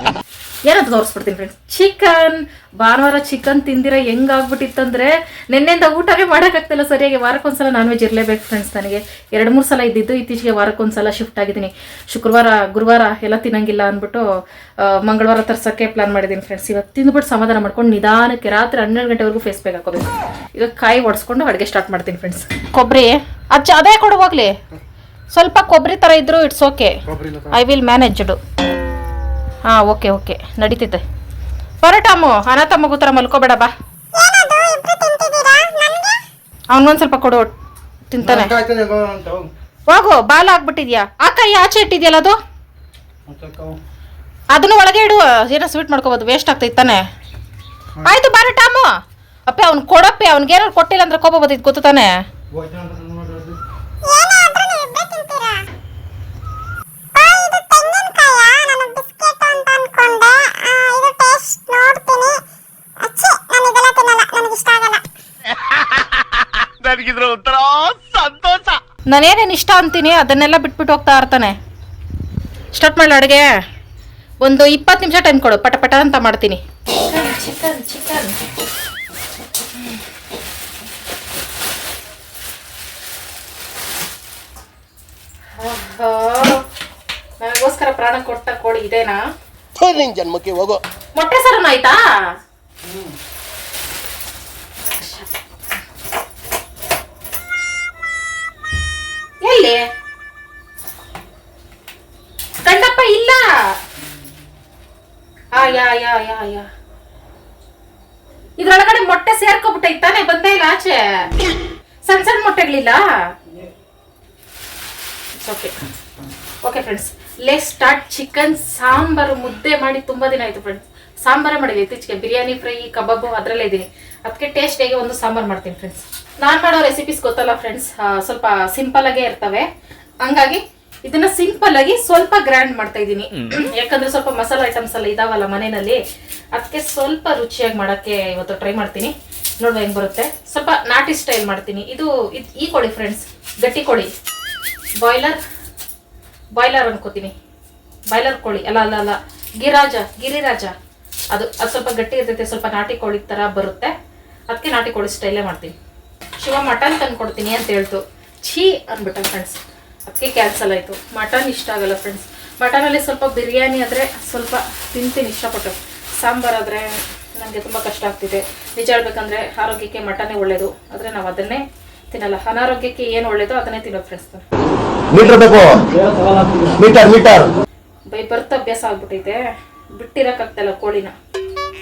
A: ಏನಂತ ತೋರಿಸ್ಬಿಡ್ತೀನಿ ಫ್ರೆಂಡ್ಸ್ ಚಿಕನ್ ಭಾನುವಾರ ಚಿಕನ್ ತಿಂದಿರ ಹೆಂಗಾಗ್ಬಿಟ್ಟಿತ್ತಂದ್ರೆ ನಿನ್ನೆಯಿಂದ ಊಟವೇ ಮಾಡೋಕ್ಕಾಗ್ತಿಲ್ಲ ಸರಿಯಾಗಿ ವಾರಕ್ಕೊಂದ್ಸಲ ನಾನ್ ವೆಜ್ ಇರಲೇಬೇಕು ಫ್ರೆಂಡ್ಸ್ ನನಗೆ. ಎರಡು ಮೂರು ಸಲ ಇದ್ದಿದ್ದು ಇತ್ತೀಚೆಗೆ ವಾರಕ್ಕೊಂದ್ಸಲ ಶಿಫ್ಟ್ ಆಗಿದ್ದೀನಿ. ಶುಕ್ರವಾರ ಗುರುವಾರ ಎಲ್ಲ ತಿನ್ನಂಗಿಲ್ಲ ಅಂದ್ಬಿಟ್ಟು ಮಂಗಳವಾರ ತರ್ಸೋಕ್ಕೆ ಪ್ಲಾನ್ ಮಾಡಿದ್ದೀನಿ ಫ್ರೆಂಡ್ಸ್ ಇವತ್ತು ತಿಂದ್ಬಿಟ್ಟು ಸಮಾಧಾನ ಮಾಡ್ಕೊಂಡು ನಿಧಾನಕ್ಕೆ ರಾತ್ರಿ ಹನ್ನೆರಡು ಗಂಟೆವರೆಗೂ ಫೇಸ್ ಬೇಗ ಹಾಕೋಬೇಕು. ಈಗ ಕಾಯಿ ಒಡ್ಸ್ಕೊಂಡು ಅಡುಗೆ ಸ್ಟಾರ್ಟ್ ಮಾಡ್ತೀನಿ ಫ್ರೆಂಡ್ಸ್ ಕೊಬ್ಬರಿ ಅಜ್ಜ ಅದೇ ಕೊಡು ಹೋಗ್ಲಿ ಸ್ವಲ್ಪ ಕೊಬ್ಬರಿ ಥರ ಇದ್ದರೂ it's okay I will managed ಹಾಂ ಓಕೆ ಓಕೆ ನಡೀತೈತೆ ಪರೋಟಾಮು ಅನಾಥ ಮಗು ಥರ ಮಲ್ಕೋಬೇಡ ಬಾ. ಅವನೊಂದು ಸ್ವಲ್ಪ ಕೊಡು ತಿಂತಾನೆ. ಹೋಗು ಬಾಲ ಆಗ್ಬಿಟ್ಟಿದ್ಯಾ? ಆ ಕೈ ಆಚೆ ಇಟ್ಟಿದ್ಯಲ್ಲ ಅದು? ಅದನ್ನು ಒಳಗೆ ಇಡು ಏನೋ ಸ್ವೀಟ್ ಮಾಡ್ಕೋಬೋದು ವೇಸ್ಟ್ ಆಗ್ತೈತೆ ತಾನೆ. ಆಯ್ತು ಬಾರ ಟಾಮು ಅಪ್ಪ ಅವ್ನು ಕೊಡಪ್ಪೆ ಅವ್ನಿಗೆ ಏನಾರು ಕೊಟ್ಟಿಲ್ಲ ಅಂದ್ರೆ ಕೋಪ ಬರ್ತೈತೆ ಗೊತ್ತು ತಾನೆ?
C: ಅಂತ ಅನ್ಕೊಂಡೆ ಆ, ಇದು ಟೇಸ್ಟ್ ನೋಡ್ತೀನಿ ಅಚ್ಚಿ ನಾನು ಇದೆಲ್ಲ ತಿನ್ನಲ್ಲ ನನಗೆ ಇಷ್ಟ ಆಗಲ್ಲ
D: ನನಗಿದ್ರ ಒಂಥರ ಸಂತೋಷ
A: ನಾನೇನೇನು ಇಷ್ಟ ಅಂತೀನಿ ಅದನ್ನೆಲ್ಲ ಬಿಟ್ಬಿಟ್ಟು ಹೋಗ್ತಾ ಇರ್ತಾನೆ ಸ್ಟಾರ್ಟ್ ಮಾಡಲ ಅಡುಗೆ ಒಂದು ಇಪ್ಪತ್ತು ನಿಮಿಷ ಟೈಮ್ ಕೊಡು ಪಟ ಪಟ ಅಂತ ಮಾಡ್ತೀನಿ. ಚಿಕನ್ ಚಿಕನ್ ನನಗೋಸ್ಕರ ಪ್ರಾಣ ಕೊಟ್ಟ ಕೋಳಿ ಇದೇನಾ?
D: ನಿನ್ ಜನ್ಮಕ್ಕೆ ಹೋಗೋ.
A: ಮೊಟ್ಟೆ ಸರನ ಆಯ್ತಾ? ಎಲ್ಲಿ? ಕಂಡಪ್ಪ ಇಲ್ಲ. ಆ ಯಾ ಯಾ ಯಾ ಯಾ. ಇದ್ರೊಳಗಡೆ ಮೊಟ್ಟೆ ಸೇರ್ಕೊಬಿಟ್ಟೈತೆ ತಾನೇ ಬಂದೇ ಇಲ್ಲ ಆಚೆ. ಸಣ್ಣ ಸಣ್ಣ ಮೊಟ್ಟೆಗಳಿಲ್ಲ? Okay okay friends let start chicken sambar ಮುದ್ದೆ ಮಾಡಿ ತುಂಬಾ ದಿನ ಆಯ್ತು ಫ್ರೆಂಡ್ಸ್ ಸಾಂಬಾರೇ ಮಾಡಿದೆ ಇತ್ತೀಚೆಗೆ ಬಿರಿಯಾನಿ ಫ್ರೈ ಕಬಾಬು ಅದರಲ್ಲೇ ಇದ್ದೀನಿ ಅದಕ್ಕೆ ಟೇಸ್ಟಿಯಾಗಿ ಒಂದು ಸಾಂಬಾರು ಮಾಡ್ತೀನಿ ಫ್ರೆಂಡ್ಸ್ ನಾನು ಮಾಡೋ ರೆಸಿಪೀಸ್ ಗೊತ್ತಲ್ಲ ಫ್ರೆಂಡ್ಸ್ ಸ್ವಲ್ಪ ಸಿಂಪಲ್ ಆಗೇ ಇರ್ತವೆ. ಹಂಗಾಗಿ ಇದನ್ನ ಸಿಂಪಲ್ ಆಗಿ ಸ್ವಲ್ಪ ಗ್ರ್ಯಾಂಡ್ ಮಾಡ್ತಾ ಇದ್ದೀನಿ ಯಾಕಂದ್ರೆ ಸ್ವಲ್ಪ ಮಸಾಲ ಐಟಮ್ಸ್ ಎಲ್ಲ ಇದಾವಲ್ಲ ಮನೆಯಲ್ಲಿ ಅದಕ್ಕೆ ಸ್ವಲ್ಪ ರುಚಿಯಾಗಿ ಮಾಡಕ್ಕೆ ಇವತ್ತು ಟ್ರೈ ಮಾಡ್ತೀನಿ. ನೋಡುವ ಹೆಂಗ್ ಬರುತ್ತೆ. ಸ್ವಲ್ಪ ನಾಟಿ ಸ್ಟೈಲ್ ಮಾಡ್ತೀನಿ. ಇದು ಇದ್- ಈ ಕೋಳಿ ಫ್ರೆಂಡ್ಸ್ ಗಟ್ಟಿ ಕೋಳಿ. ಬಾಯ್ಲರ್ ಬಾಯ್ಲರ್ ಅನ್ಕೋತೀನಿ. ಬಾಯ್ಲರ್ ಕೋಳಿ. ಅಲ್ಲ ಅಲ್ಲ ಅಲ್ಲ. ಗಿರಾಜ ಗಿರಿರಾಜ. ಅದು ಅದು ಸ್ವಲ್ಪ ಗಟ್ಟಿ ಇರ್ತೈತೆ, ಸ್ವಲ್ಪ ನಾಟಿ ಕೋಳಿ ಥರ ಬರುತ್ತೆ. ಅದಕ್ಕೆ ನಾಟಿ ಕೋಳಿ ಸ್ಟೈಲೇ ಮಾಡ್ತೀನಿ. ಶಿವ, ಮಟನ್ ತಂದು ಕೊಡ್ತೀನಿ ಅಂತ ಹೇಳ್ತು. ಛೀ ಅಂದ್ಬಿಟ್ಟ ಫ್ರೆಂಡ್ಸ್ ಅದಕ್ಕೆ ಕ್ಯಾನ್ಸಲ್ ಆಯಿತು. ಮಟನ್ ಇಷ್ಟ ಆಗಲ್ಲ ಫ್ರೆಂಡ್ಸ್ ಮಟನಲ್ಲಿ ಸ್ವಲ್ಪ ಬಿರಿಯಾನಿ ಆದರೆ ಸ್ವಲ್ಪ ತಿಂತೀನಿ ಇಷ್ಟಪಟ್ಟು. ಸಾಂಬಾರ್ ಆದರೆ ನನಗೆ ತುಂಬ ಕಷ್ಟ ಆಗ್ತಿದೆ. ನಿಜ ಹೇಳ್ಬೇಕಂದ್ರೆ ಆರೋಗ್ಯಕ್ಕೆ ಮಟನೇ ಒಳ್ಳೆಯದು ಆದರೆ ನಾವು ಅದನ್ನೇ ತಿನ್ನಲ್ಲ. ಅನಾರೋಗ್ಯಕ್ಕೆ ಏನು ಒಳ್ಳೆಯದೋ ಅದನ್ನೇ ತಿನ್ನೋದು ಫ್ರೆಂಡ್ಸ್
B: ಮೀಟರ್ ಬೇಕು? Meter meter.
A: ಬೈ ಬರ್ತ ಅಭ್ಯಾಸ ಆಗ್ಬಿಟ್ಟೈತೆ. ಬಿಟ್ಟಿರಕ್ಕಾಗ್ತಲ್ಲ ಕೋಳಿನ.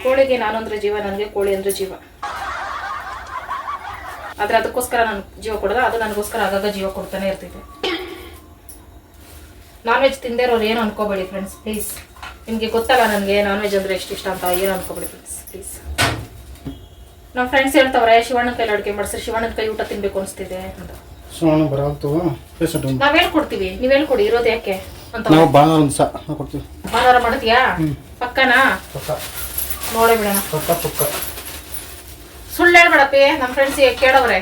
A: ಕೋಳಿಗೆ ನಾನು ಅಂದ್ರೆ ಜೀವ, ನನಗೆ ಕೋಳಿ ಅಂದ್ರೆ ಜೀವ. ಆದ್ರೆ ಅದಕ್ಕೋಸ್ಕರ ನಾನು ಜೀವ ಕೊಡಲ್ಲ, ಅದು ನನಗೋಸ್ಕರ ಆಗಾಗ ಜೀವ ಕೊಡ್ತಾನೆ ಇರ್ತೈತೆ. ನಾನ್ ವೆಜ್ ತಿಂದೇ ಇರೋರು ಏನು ಅನ್ಕೋಬೇಡಿ ಫ್ರೆಂಡ್ಸ್ ಪ್ಲೀಸ್ ನಿಮಗೆ ಗೊತ್ತಲ್ಲ ನನಗೆ ನಾನ್ ವೆಜ್ ಅಂದ್ರೆ ಎಷ್ಟು ಇಷ್ಟ ಅಂತ, ಏನು ಅನ್ಕೋಬೇಡಿ ಫ್ರೆಂಡ್ಸ್ ಪ್ಲೀಸ್ ನಮ್ಮ ಫ್ರೆಂಡ್ಸ್ ಹೇಳ್ತಾವ್ರೆ, ಶಿವಣ್ಣನ ಕೈಲಿ ಅಡುಗೆ ಮಾಡಿಸ್ರಿ ಶಿವಣ್ಣನ ಕೈ ಊಟ ತಿನ್ಬೇಕು ಅನಿಸ್ತಿದೆ ಅಂತ.
F: ಸೋಣ ಬರಲ್ತವ ಪೇಷಂಟ್
A: ನಾವ್ ಹೇಳ್ಕೊಡ್ತೀವಿ. ನೀವ್ ಹೇಳ್ಕೊಡಿ ಇರೋದು ಯಾಕೆ ಅಂತ.
F: ನಾವು ಭಾನುವಾರ ಒಂದು ಸಹ ಕೊಡ್ತೀವಿ.
A: ಭಾನುವಾರ ಮಾಡ್ತೀಯಾ? ಪಕ್ಕನಾ?
F: ಪಕ್ಕ.
A: ನೋಡೇ ಬಿಡೋಣ.
F: ಪಕ್ಕ ಪಕ್ಕ.
A: ಸುಳ್ಳು ಹೇಳ್ಬೇಡಪ್ಪಿ ನಮ್ಮ ಫ್ರೆಂಡ್ಸ್ ಕೇಳವ್ರೆ.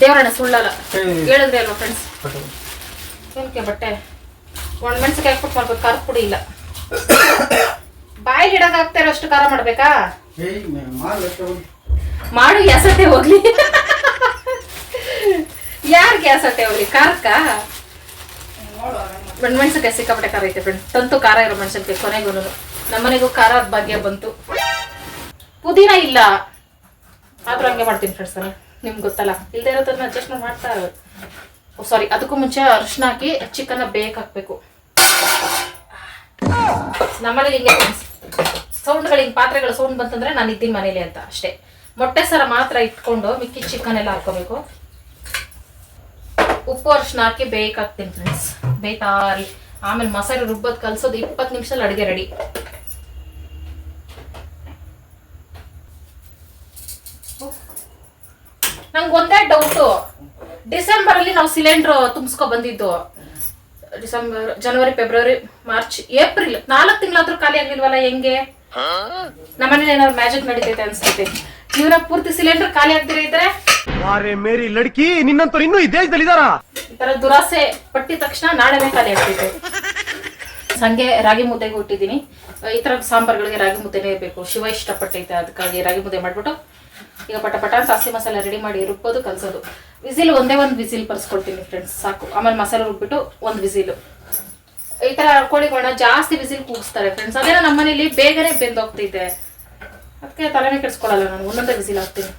A: ದೇವರಣ್ಣ ಸುಳ್ಳಲ್ಲ. ಹೇಳಿದ್ರಿ ಅಲ್ವಾ ಫ್ರೆಂಡ್ಸ್ ಏನಕ್ಕೆ ಬಟ್ಟೆ? ಒಣ ಮೆಣಸಿಗೆ ಹಾಕ್ಬಿಟ್ಟು ಮಾಡ್ಬೇಕು ಖಾರ ಪುಡಿ ಇಲ್ಲ. ಬಾಯಿಗೆ ಇಡೋಕೆ ಆಗ್ತಾ ಇರೋ ಅಷ್ಟು ಖಾರ ಮಾಡ್ಬೇಕಾ?
F: ಮಾಡು
A: ಎಸತೆ ಹೋಗ್ಲಿ. ಯಾರ್ ಗ್ಯಾಸಟ್ಟೆ ಅವ್ರಿ. ಖಾರಕ್ಕ ಬಣ್ಣ ಮೆಣಸಿನ್ಕಾಯಿ ಸಿಕ್ಕಾಪಟ್ಟೆ ಖಾರ ಐತೆ ಫ್ರೆಂಡ್ ತಂತು ಖಾರ ಇರೋ ಮೆಣಸಿನ್ಕಾಯಿ ಕೊನೆಗೂ ನಮ್ಮನೆಗೂ ಖಾರ ಭಾಗ್ಯ ಬಂತು. ಪುದೀನ ಇಲ್ಲ. ಆದ್ರೂ ಹಂಗೆ ಮಾಡ್ತೀನಿ ಫ್ರೆಂಡ್ಸ್ ನಾನು. ನಿಮ್ಗೆ ಗೊತ್ತಲ್ಲ. ಇಲ್ಲದೆ ಇರೋದನ್ನ ಅಡ್ಜಸ್ಟ್ ಮಾಡ್ತಾ ಇರೋದು. ಸಾರಿ ಅದಕ್ಕೂ ಮುಂಚೆ ಅರಿಶಿನ ಹಾಕಿ ಚಿಕನ್ನ ಬೇಕ್ ಹಾಕ್ಬೇಕು. ನಮ್ಮನೇಲಿ ಹಿಂಗೆ ಸೌಂಡ್ಗಳು ಹಿಂಗೆ ಪಾತ್ರೆಗಳು ಸೌಂಡ್ ಬಂತಂದ್ರೆ ನಾನು ಇದ್ದೀನಿ ಮನೇಲಿ ಅಂತ ಅಷ್ಟೇ. ಮೊಟ್ಟೆ ಸರ ಮಾತ್ರ ಇಟ್ಕೊಂಡು ಮಿಕ್ಕಿ ಚಿಕನ್ ಎಲ್ಲ ಹಾಕೋಬೇಕು ಉಪ್ಪು ಅರ್ಶನ ಹಾಕಿ ಬೇಯ್ಕ್ ಹಾಕ್ತೀನಿ ಫ್ರೆಂಡ್ಸ್ ಬೇಯ್ತಾರಿ ಆಮೇಲೆ ಮಸಾಲೆ ರುಬ್ಬದ್ ಕಲ್ಸೋದು ಇಪ್ಪತ್ತು ನಿಮಿಷದಲ್ಲಿ ಅಡುಗೆ ರೆಡಿ ನಂಗೆ ಒಂದೇ ಡೌಟು ಡಿಸೆಂಬರ್ ಅಲ್ಲಿ ನಾವು ಸಿಲಿಂಡರ್ ತುಂಬಿಸ್ಕೊ ಬಂದಿದ್ದು. ಡಿಸೆಂಬರ್ ಜನವರಿ ಫೆಬ್ರವರಿ ಮಾರ್ಚ್ ಏಪ್ರಿಲ್ ನಾಲ್ಕು ತಿಂಗಳಾದ್ರೂ ಖಾಲಿ ಆಗಿಲ್ವಲ್ಲ ಹೆಂಗೆ? ನಮ್ಮನೇಲಿ ಏನಾದ್ರು ಮ್ಯಾಜಿಕ್ ನಡೀತೈತೆ ಅನ್ಸ್ತೈತೆ ಜೀವನ ಪೂರ್ತಿ ಸಿಲಿಂಡರ್ ಖಾಲಿ ಆಗ್ದಿರ ಇದ್ರೆ?
D: ವಾರೆ ಮೇರಿ ಲಡ್ಕಿ ನಿನ್ನಂತವ್ರು ಇನ್ನೂ ಈ ದೇಶದಲ್ಲಿ ಇದಾರ
A: ಈ ತರ ದುರಾಸೆ ಪಟ್ಟಿದ ತಕ್ಷಣ ನಾಳೆನೇ ಖಾಲಿ ಆಗ್ತಿದೆ. ಸಂಗೆ ರಾಗಿ ಮುದ್ದೆಗೆ ಹುಟ್ಟಿದ್ದೀನಿ. ಈ ತರ ಸಾಂಬಾರ್ಗಳಿಗೆ ರಾಗಿ ಮುದ್ದೆನೇ ಇರಬೇಕು. ಶಿವ ಇಷ್ಟಪಟ್ಟೈತೆ ಅದಕ್ಕಾಗಿ ರಾಗಿ ಮುದ್ದೆ ಮಾಡ್ಬಿಟ್ಟು ಈಗ ಪಟ ಪಟ ಅಂತ ಹಸಿ ಮಸಾಲೆ ರೆಡಿ ಮಾಡಿ ರುಬ್ಬೋದು ಕಲಸೋದು. ವಿಸಿಲ್ ಒಂದೇ ಒಂದು ವಿಸಿಲ್ ಬರ್ಸ್ಕೊಳ್ತೀನಿ ಫ್ರೆಂಡ್ಸ್ ಸಾಕು. ಆಮೇಲೆ ಮಸಾಲೆ ರುಬ್ಬಿಟ್ಟು ಒಂದು ವಿಸಿಲು. ಈ ತರ ಕೋಳಿಗಳನ್ನ ಜಾಸ್ತಿ ವಿಸಿಲ್ ಕೂಗಿಸ್ತಾರೆ ಫ್ರೆಂಡ್ಸ್ ಅದೇನೋ ನಮ್ಮನೇಲಿ ಬೇಗನೆ ಬೆಂದೋಗ್ತೈತೆ ಅದಕ್ಕೆ ತಲೆನೇ ಕೆಡಿಸ್ಕೊಳ್ಳಲ್ಲ ನಾನು ಒಂದೊಂದೇ ವಿಸಿಲ್ ಹಾಕ್ತೀನಿ.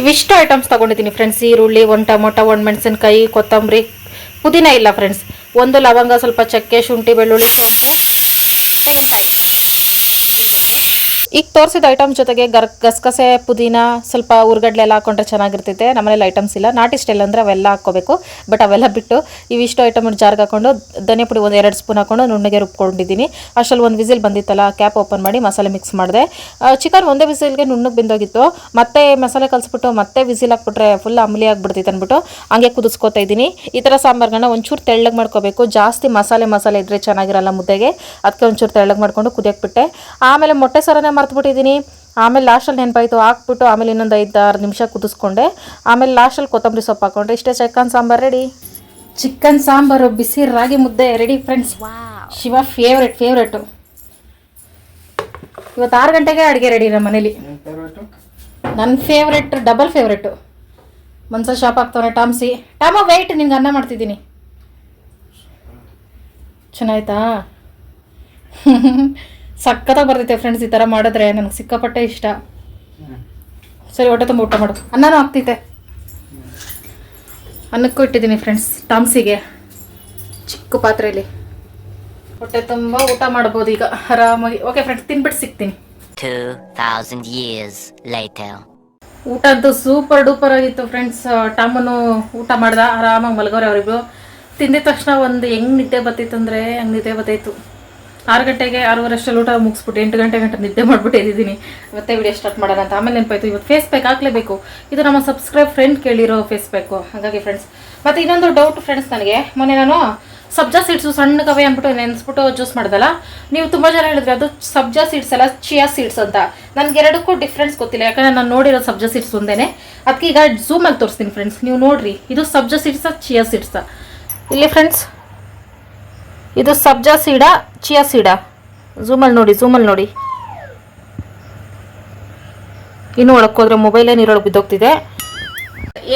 A: ಇವಿಷ್ಟು ಐಟಮ್ಸ್ ತಗೊಂಡಿದ್ದೀನಿ ಫ್ರೆಂಡ್ಸ್ ಈರುಳ್ಳಿ ಒಂದು ಟೊಮೊಟೊ ಒಂದು ಮೆಣಸಿನ್ಕಾಯಿ, ಕೊತ್ತಂಬರಿ. ಪುದೀನ ಇಲ್ಲ ಫ್ರೆಂಡ್ಸ್ ಒಂದು ಲವಂಗ, ಸ್ವಲ್ಪ ಚಕ್ಕೆ, ಶುಂಠಿ, ಬೆಳ್ಳುಳ್ಳಿ, ಸೋಂಪು, ತೆಂಗಿನಕಾಯಿ. ಈಗ ತೋರಿಸಿದ ಐಟಮ್ ಜೊತೆಗೆ ಗರ್, ಗಸಗಸೆ, ಪುದೀನ ಸ್ವಲ್ಪ ಉರ್ಗಡ್ಲೆ ಎಲ್ಲ ಹಾಕೊಂಡ್ರೆ ಚೆನ್ನಾಗಿರ್ತೈತೆ ನಮ್ಮನೇಲಿ ಐಟಮ್ಸ್ ಇಲ್ಲ. ನಾಟಿ ಸ್ಟೈಲ್ ಅಂದರೆ ಅವೆಲ್ಲ ಹಾಕ್ಕೋಬೇಕು. ಬಟ್ ಅವೆಲ್ಲ ಬಿಟ್ಟು ಇವಿಷ್ಟು ಐಟಮ್ ಜಾರ್ಗೆ ಹಾಕೊಂಡು ಧನಿಯಾ ಪುಡಿ ಒಂದು ಎರಡು ಸ್ಪೂನ್ ಹಾಕೊಂಡು ನುಣ್ಣಗೆ ರುಬ್ಕೊಂಡಿದ್ದೀನಿ. ಅಷ್ಟರಲ್ಲಿ ಒಂದು ವಿಸಿಲ್ ಬಂದಿತ್ತಲ್ಲ ಕ್ಯಾಪ್ ಓಪನ್ ಮಾಡಿ ಮಸಾಲೆ ಮಿಕ್ಸ್ ಮಾಡಿದೆ. ಚಿಕನ್ ಒಂದೇ ವಿಸಿಲ್ಗೆ ನುಣ್ಣಗೆ ಬಿಂದೋಗಿತ್ತು. ಮತ್ತೆ ಮಸಾಲೆ ಕಲಿಸ್ಬಿಟ್ಟು ಮತ್ತೆ ವಿಸಿಲ್ ಹಾಕ್ಬಿಟ್ರೆ ಫುಲ್ ಅಮಲಿ ಆಗಿಬಿಡ್ತೈತೆ ಅಂದ್ಬಿಟ್ಟು ಹಂಗೆ ಕುದಿಸ್ಕೊತಾ ಇದ್ದೀನಿ. ಈ ಥರ ಸಾಂಬಾರ್ಗಳನ್ನ ಒಂಚೂರು ತೆಳ್ಳಗೆ ಮಾಡ್ಕೋಬೇಕು. ಜಾಸ್ತಿ ಮಸಾಲೆ ಮಸಾಲೆ ಇದ್ರೆ ಚೆನ್ನಾಗಿರಲ್ಲ ಮುದ್ದೆಗೆ. ಅದಕ್ಕೆ ಒಂಚೂರು ತೆಳ್ಳಗೆ ಮಾಡ್ಕೊಂಡು ಕುದಿಯಕ್ಕೆ ಬಿಟ್ಟೆ. ಆಮೇಲೆ ಮೊಟ್ಟೆ ಸಾರನೇ ಮರ್ತ್ಬಿಟ್ಟಿದ್ದೀನಿ. ಆಮೇಲೆ ಲಾಸ್ಟಲ್ಲಿ ನೆನಪಾಯಿತು ಹಾಕ್ಬಿಟ್ಟು ಆಮೇಲೆ ಇನ್ನೊಂದು ಐದು ಆರು ನಿಮಿಷ ಕುದಿಸ್ಕೊಂಡೆ. ಆಮೇಲೆ ಲಾಸ್ಟಲ್ಲಿ ಕೊತ್ತಂಬರಿ ಸೊಪ್ಪು ಹಾಕೊಂಡ್ರೆ ಇಷ್ಟೇ chicken sambar ready chicken sambar ಬಿಸಿ ರಾಗಿ ಮುದ್ದೆ ready friends Shiva favourite favourite ಇವತ್ತು ಆರು ಗಂಟೆಗೆ ಅಡುಗೆ ರೆಡಿ ನಮ್ಮ ಮನೇಲಿ. ನನ್ನ ಫೇವ್ರೆಟ್ ಡಬಲ್ ಫೇವ್ರೆಟು ಮನ್ಸ ಶಾಪ್ ಆಗ್ತಾವನೆ ಟಾಮ್ಸಿ. ಟಾಮ ವೆಯ್ಟ್ ನಿನ್ಗೆ ಅನ್ನ ಮಾಡ್ತಿದ್ದೀನಿ. ಚೆನ್ನಾಯ್ತಾ? ಸಖತ್ತಾಗಿ ಬರ್ತೈತೆ ಫ್ರೆಂಡ್ಸ್ ಈ ಥರ ಮಾಡಿದ್ರೆ ನನಗೆ ಸಿಕ್ಕಾಪಟ್ಟೆ ಇಷ್ಟ. ಸರಿ ಹೊಟ್ಟೆ ತುಂಬ ಊಟ ಮಾಡು. ಅನ್ನನೂ ಆಗ್ತೈತೆ ಅನ್ನಕ್ಕೂ ಇಟ್ಟಿದ್ದೀನಿ ಫ್ರೆಂಡ್ಸ್ ಟಾಮ್ಸಿಗೆ ಚಿಕ್ಕ ಪಾತ್ರೆಯಲ್ಲಿ ಹೊಟ್ಟೆ ತುಂಬ ಊಟ ಮಾಡ್ಬೋದು ಈಗ ಆರಾಮಾಗಿ. ಓಕೆ ಫ್ರೆಂಡ್ಸ್ ತಿನ್ಬಿಟ್ಟು ಸಿಗ್ತೀನಿ.
G: 2,000 years later.
A: ಊಟ ಅಂತೂ ಸೂಪರ್ ಡೂಪರ್ ಆಗಿತ್ತು ಫ್ರೆಂಡ್ಸ್ ಟಾಮನ್ನು ಊಟ ಮಾಡ್ದ ಆರಾಮಾಗಿ ಮಲಗೋರೆ ಅವರಿಬ್ರು. ತಿಂದಿದ ತಕ್ಷಣ ಒಂದು ಹೆಂಗ್ ನಿದ್ದೆ ಬತ್ತಿತ್ತು ಅಂದರೆ ಹಂಗೆ ನಿದ್ದೆ ಬತ್ತಾಯಿತು ಆರು ಗಂಟೆಗೆ ಆರೂವರೆ ಅಷ್ಟಲ್ಲಿ ಊಟ ಮುಗಿಸ್ಬಿಟ್ಟು ಎಂಟು ಗಂಟೆ ಗಂಟೆ ನಿದ್ದೆ ಮಾಡ್ಬಿಟ್ಟು ಎದ್ದಿದ್ದೀನಿ. ಮತ್ತೆ ವಿಡಿಯೋ ಸ್ಟಾರ್ಟ್ ಮಾಡೋಣ ಅಂತ. ಆಮೇಲೆ ನೆನಪಾಯ್ತು, ಇವತ್ತು ಫೇಸ್ ಪ್ಯಾಕ್ ಇದು ನಮ್ಮ ಸಬ್ಸ್ಕ್ರೈಬ್ ಫ್ರೆಂಡ್ ಕೇಳಿರೋ ಫೇಸ್ ಹಾಗಾಗಿ ಫ್ರೆಂಡ್ಸ್ ಮತ್ತು ಇನ್ನೊಂದು ಡೌಟ್ ಫ್ರೆಂಡ್ಸ್ ನನಗೆ. ಮೊನ್ನೆ ನಾನು ಸಬ್ಜಾ ಸೀಡ್ಸು ಸಣ್ಣಗವೆ ಅಂದ್ಬಿಟ್ಟು ನೆನೆಸ್ಬಿಟ್ಟು ಜ್ಯೂಸ್ ಮಾಡ್ದಲ್ಲ. ನೀವು ತುಂಬ ಜನ ಹೇಳಿದ್ರೆ ಅದು ಸಬ್ಜಾ ಸೀಡ್ಸ್ ಅಲ್ಲ ಚಿಯಾ ಸೀಡ್ಸ್ ಅಂತ. ನನಗೆ ಎರಡಕ್ಕೂ ಡಿಫ್ರೆನ್ಸ್ ಗೊತ್ತಿಲ್ಲ. ಯಾಕಂದ್ರೆ ನಾನು ನೋಡಿರೋ ಸಬ್ಜಾ ಸೀಡ್ಸ್ ಒಂದೇನೆ. ಅದಕ್ಕೆ ಈಗ ಝೂಮಲ್ಲಿ ತೋರಿಸ್ತೀನಿ ಫ್ರೆಂಡ್ಸ್ ನೀವು ನೋಡ್ರಿ, ಇದು ಸಬ್ಜಾ ಸೀಡ್ಸಾ ಚಿಯಾ ಸೀಡ್ಸಾ ಇಲ್ಲಿ ಫ್ರೆಂಡ್ಸ್ ಇದು ಸಬ್ಜಾ ಸೀಡಾ ಚಿಯಾ ಸೀಡಾ. ಝೂಮಲ್ಲಿ ನೋಡಿ ಝೂಮಲ್ಲಿ ನೋಡಿ. ಇನ್ನು ಒಳಕೋದ್ರೆ ಹೋದ್ರೆ ಮೊಬೈಲೇ ನೀರೊಳಗೆ ಬಿದ್ದೋಗ್ತಿದೆ.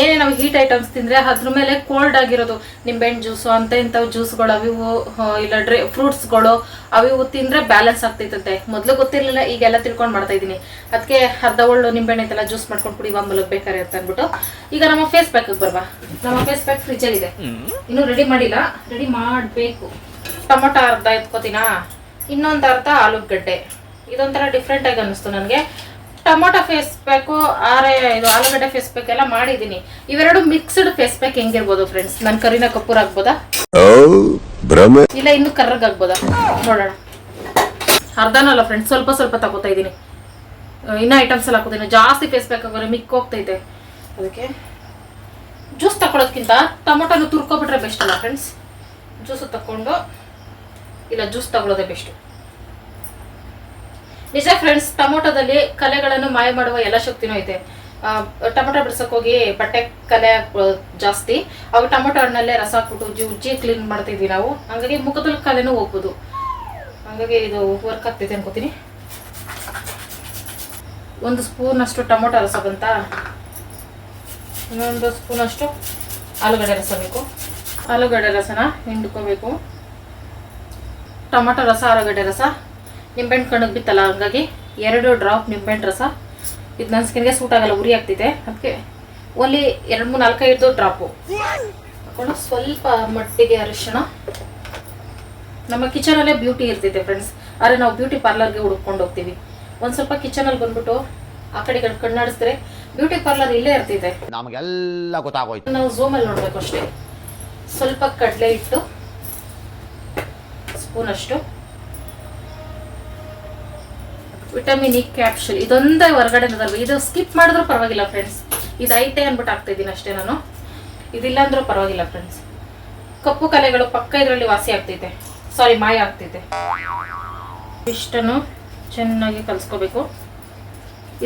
A: ಏನೇ ನಾವು ಹೀಟ್ ಐಟಮ್ಸ್ ತಿಂದ್ರೆ ಅದ್ರ ಮೇಲೆ ಕೋಲ್ಡ್ ಆಗಿರೋದು. ನಿಂಬೆಹಣ್ಣು ಜ್ಯೂಸು ಅಂತ ಇಂಥವು ಜ್ಯೂಸ್ಗಳು ಅವಿವು ಇಲ್ಲ ಡ್ರೈ ಫ್ರೂಟ್ಸ್ಗಳು ಅವಿವು ತಿಂದ್ರೆ ಬ್ಯಾಲೆನ್ಸ್ ಆಗ್ತೈತಂತೆ. ಮೊದಲು ಗೊತ್ತಿರಲಿಲ್ಲ ಈಗೆಲ್ಲ ತಿಳ್ಕೊಂಡು ಮಾಡ್ತಾ ಇದ್ದೀನಿ. ಅದಕ್ಕೆ ಅರ್ಧ ಒಳ್ಳು ನಿಂಬೆಹಣ್ಣು ಐತೆಲ್ಲ ಜ್ಯೂಸ್ ಮಾಡ್ಕೊಂಡು ಕುಡಿಯುವ ಮಲಗಬೇಕಾರೆ ಅಂತ ಅಂದ್ಬಿಟ್ಟು. ಈಗ ನಮ್ಮ ಫೇಸ್ ಪ್ಯಾಕ್ ಬರ್ವಾ. ನಮ್ಮ ಫೇಸ್ ಪ್ಯಾಕ್ ಫ್ರಿಜ್ಜಲ್ಲಿದೆ ಇನ್ನೂ ರೆಡಿ ಮಾಡಿಲ್ಲ. ರೆಡಿ ಮಾಡಬೇಕು. ಟೊಮೊಟೊ ಅರ್ಧ ಎತ್ಕೋತೀನಾ? ಇನ್ನೊಂದು ಅರ್ಧ ಆಲೂಗಡ್ಡೆ. ಇದೊಂಥರ ಡಿಫ್ರೆಂಟ್ ಆಗಿ ಅನ್ನಿಸ್ತು ನನಗೆ. ಟೊಮೊಟೊ ಫೇಸ್ ಪ್ಯಾಕು ಆರೆ ಇದು ಆಲೂಗಡ್ಡೆ ಫೇಸ್ ಪ್ಯಾಕ್ ಎಲ್ಲ ಮಾಡಿದ್ದೀನಿ. ಇವೆರಡು ಮಿಕ್ಸ್ಡ್ ಫೇಸ್ ಪ್ಯಾಕ್ ಹೆಂಗಿರ್ಬೋದು ಫ್ರೆಂಡ್ಸ್ ನಾನು ಕರಿನ ಕಪೂರ್ ಆಗ್ಬೋದಾ? ಇಲ್ಲ ಇನ್ನು ಕರ್ರಗ್ ಆಗ್ಬೋದಾ? ನೋಡೋಣ. ಅರ್ಧನಲ್ಲ ಫ್ರೆಂಡ್ಸ್ ಸ್ವಲ್ಪ ಸ್ವಲ್ಪ ತಗೋತಾ ಇದ್ದೀನಿ. ಇನ್ನೂ ಐಟಮ್ಸ್ ಎಲ್ಲ ಹಾಕೋತೀನಿ. ಜಾಸ್ತಿ ಫೇಸ್ ಪ್ಯಾಕ್ ಆಗೋರೆ ಮಿಕ್ ಹೋಗ್ತೈತೆ. ಅದಕ್ಕೆ ಜ್ಯೂಸ್ ತಕೊಳೋದ್ಕಿಂತ ಟೊಮೊಟೊನ ತುರ್ಕೊಬಿಟ್ರೆ ಬೆಸ್ಟ್ ಅಲ್ಲ ಫ್ರೆಂಡ್ಸ್ ಜ್ಯೂಸು ತಗೊಂಡು ಇಲ್ಲ ಜ್ಯೂಸ್ ತಗೊಳ್ಳೋದೇ ಬೆಸ್ಟು ನಿಜ ಫ್ರೆಂಡ್ಸ್ ಟೊಮೊಟೊದಲ್ಲಿ ಕಲೆಗಳನ್ನು ಮಾಯ ಮಾಡುವ ಎಲ್ಲ ಶಕ್ತಿನೂ ಐತೆ. ಟೊಮೊಟೊ ಬಿಡ್ಸಕ್ ಹೋಗಿ ಬಟ್ಟೆ ಕಲೆ ಜಾಸ್ತಿ. ಅವಾಗ ಟೊಮೊಟೊ ಹಣ್ಣಲ್ಲೇ ರಸ ಹಾಕ್ಬಿಟ್ಟು ಉಜ್ಜಿ ಉಜ್ಜಿ ಕ್ಲೀನ್ ಮಾಡ್ತಿದ್ವಿ ನಾವು. ಹಂಗಾಗಿ ಮುಖದಲ್ಲಿ ಕಲೆನೂ ಹೋಗ್ಬೋದು. ಹಂಗಾಗಿ ಇದು ವರ್ಕ್ ಆಗ್ತೈತೆ ಅನ್ಕೋತೀನಿ. ಒಂದು ಸ್ಪೂನ್ ಅಷ್ಟು ಟೊಮೊಟೊ ರಸ ಬಂತ. ಇನ್ನೊಂದು ಸ್ಪೂನ್ ಅಷ್ಟು ಆಲೂಗಡ್ಡೆ ರಸ ಬೇಕು. ಆಲೂಗಡ್ಡೆ ರಸನ ಹಿಂಡ್ಕೋಬೇಕು. ಟೊಮೊಟೊ ರಸ ಆಲೂಗಡ್ಡೆ ರಸ ನಿಂಬೆಹಣ್ಣು ಕಣಕ್ಕೆ ಬಿತ್ತಲ್ಲ ಹಂಗಾಗಿ ಎರಡು ಡ್ರಾಪ್ ನಿಂಬೆಹಣ್ಣು ರಸ. ಇದು ನನ್ನ ಸ್ಕಿನ್ಗೆ ಸೂಟ್ ಆಗಲ್ಲ ಉರಿ ಆಗ್ತಿದೆ. ಅದಕ್ಕೆ ಓನ್ಲಿ ಎರಡು ಮೂರು ನಾಲ್ಕೈದು ಡ್ರಾಪು ಹಾಕೊಂಡು ಸ್ವಲ್ಪ ಮಟ್ಟಿಗೆ ಅರಿಶಿಣ. ನಮ್ಮ ಕಿಚನಲ್ಲೇ ಬ್ಯೂಟಿ ಇರ್ತೈತೆ ಫ್ರೆಂಡ್ಸ್ ಆದರೆ ನಾವು ಬ್ಯೂಟಿ ಪಾರ್ಲರ್ಗೆ ಹುಡ್ಕೊಂಡು ಹೋಗ್ತೀವಿ. ಒಂದು ಸ್ವಲ್ಪ ಕಿಚನಲ್ಲಿ ಬಂದ್ಬಿಟ್ಟು ಆ ಕಡೆ ಕಡೆ ಕಣ್ಣಾಡಿಸಿದ್ರೆ ಬ್ಯೂಟಿ ಪಾರ್ಲರ್ ಇಲ್ಲೇ ಇರ್ತೈತೆ.
E: ನಮಗೆಲ್ಲ ಗೊತ್ತಾಗೋಯ್ತು.
A: ನಾವು ಝೂಮಲ್ಲಿ ನೋಡಬೇಕು ಅಷ್ಟೇ. ಸ್ವಲ್ಪ ಕಡಲೆ ಹಿಟ್ಟು ಸ್ಪೂನ್ ಅಷ್ಟು ವಿಟಮಿನ್ ಇ ಕ್ಯಾಪ್ಸುಲ್, ಇದೊಂದೇ ಹೊರಗಡೆ ಇದು ಸ್ಕಿಪ್ ಮಾಡಿದ್ರೂ ಪರವಾಗಿಲ್ಲ ಫ್ರೆಂಡ್ಸ್. ಇದು ಐತೆ ಅಂದ್ಬಿಟ್ಟು ಆಗ್ತಾ ಇದ್ದೀನಿ ಅಷ್ಟೇ ನಾನು. ಇದಿಲ್ಲ ಅಂದ್ರೂ ಪರವಾಗಿಲ್ಲ ಫ್ರೆಂಡ್ಸ್. ಕಪ್ಪು ಕಲೆಗಳು ಪಕ್ಕ ಇದರಲ್ಲಿ ವಾಸಿ ಆಗ್ತೈತೆ. ಸಾರಿ ಮಾಯ ಆಗ್ತೈತೆ. ಇಷ್ಟನ್ನು ಚೆನ್ನಾಗಿ ಕಲಿಸ್ಕೋಬೇಕು.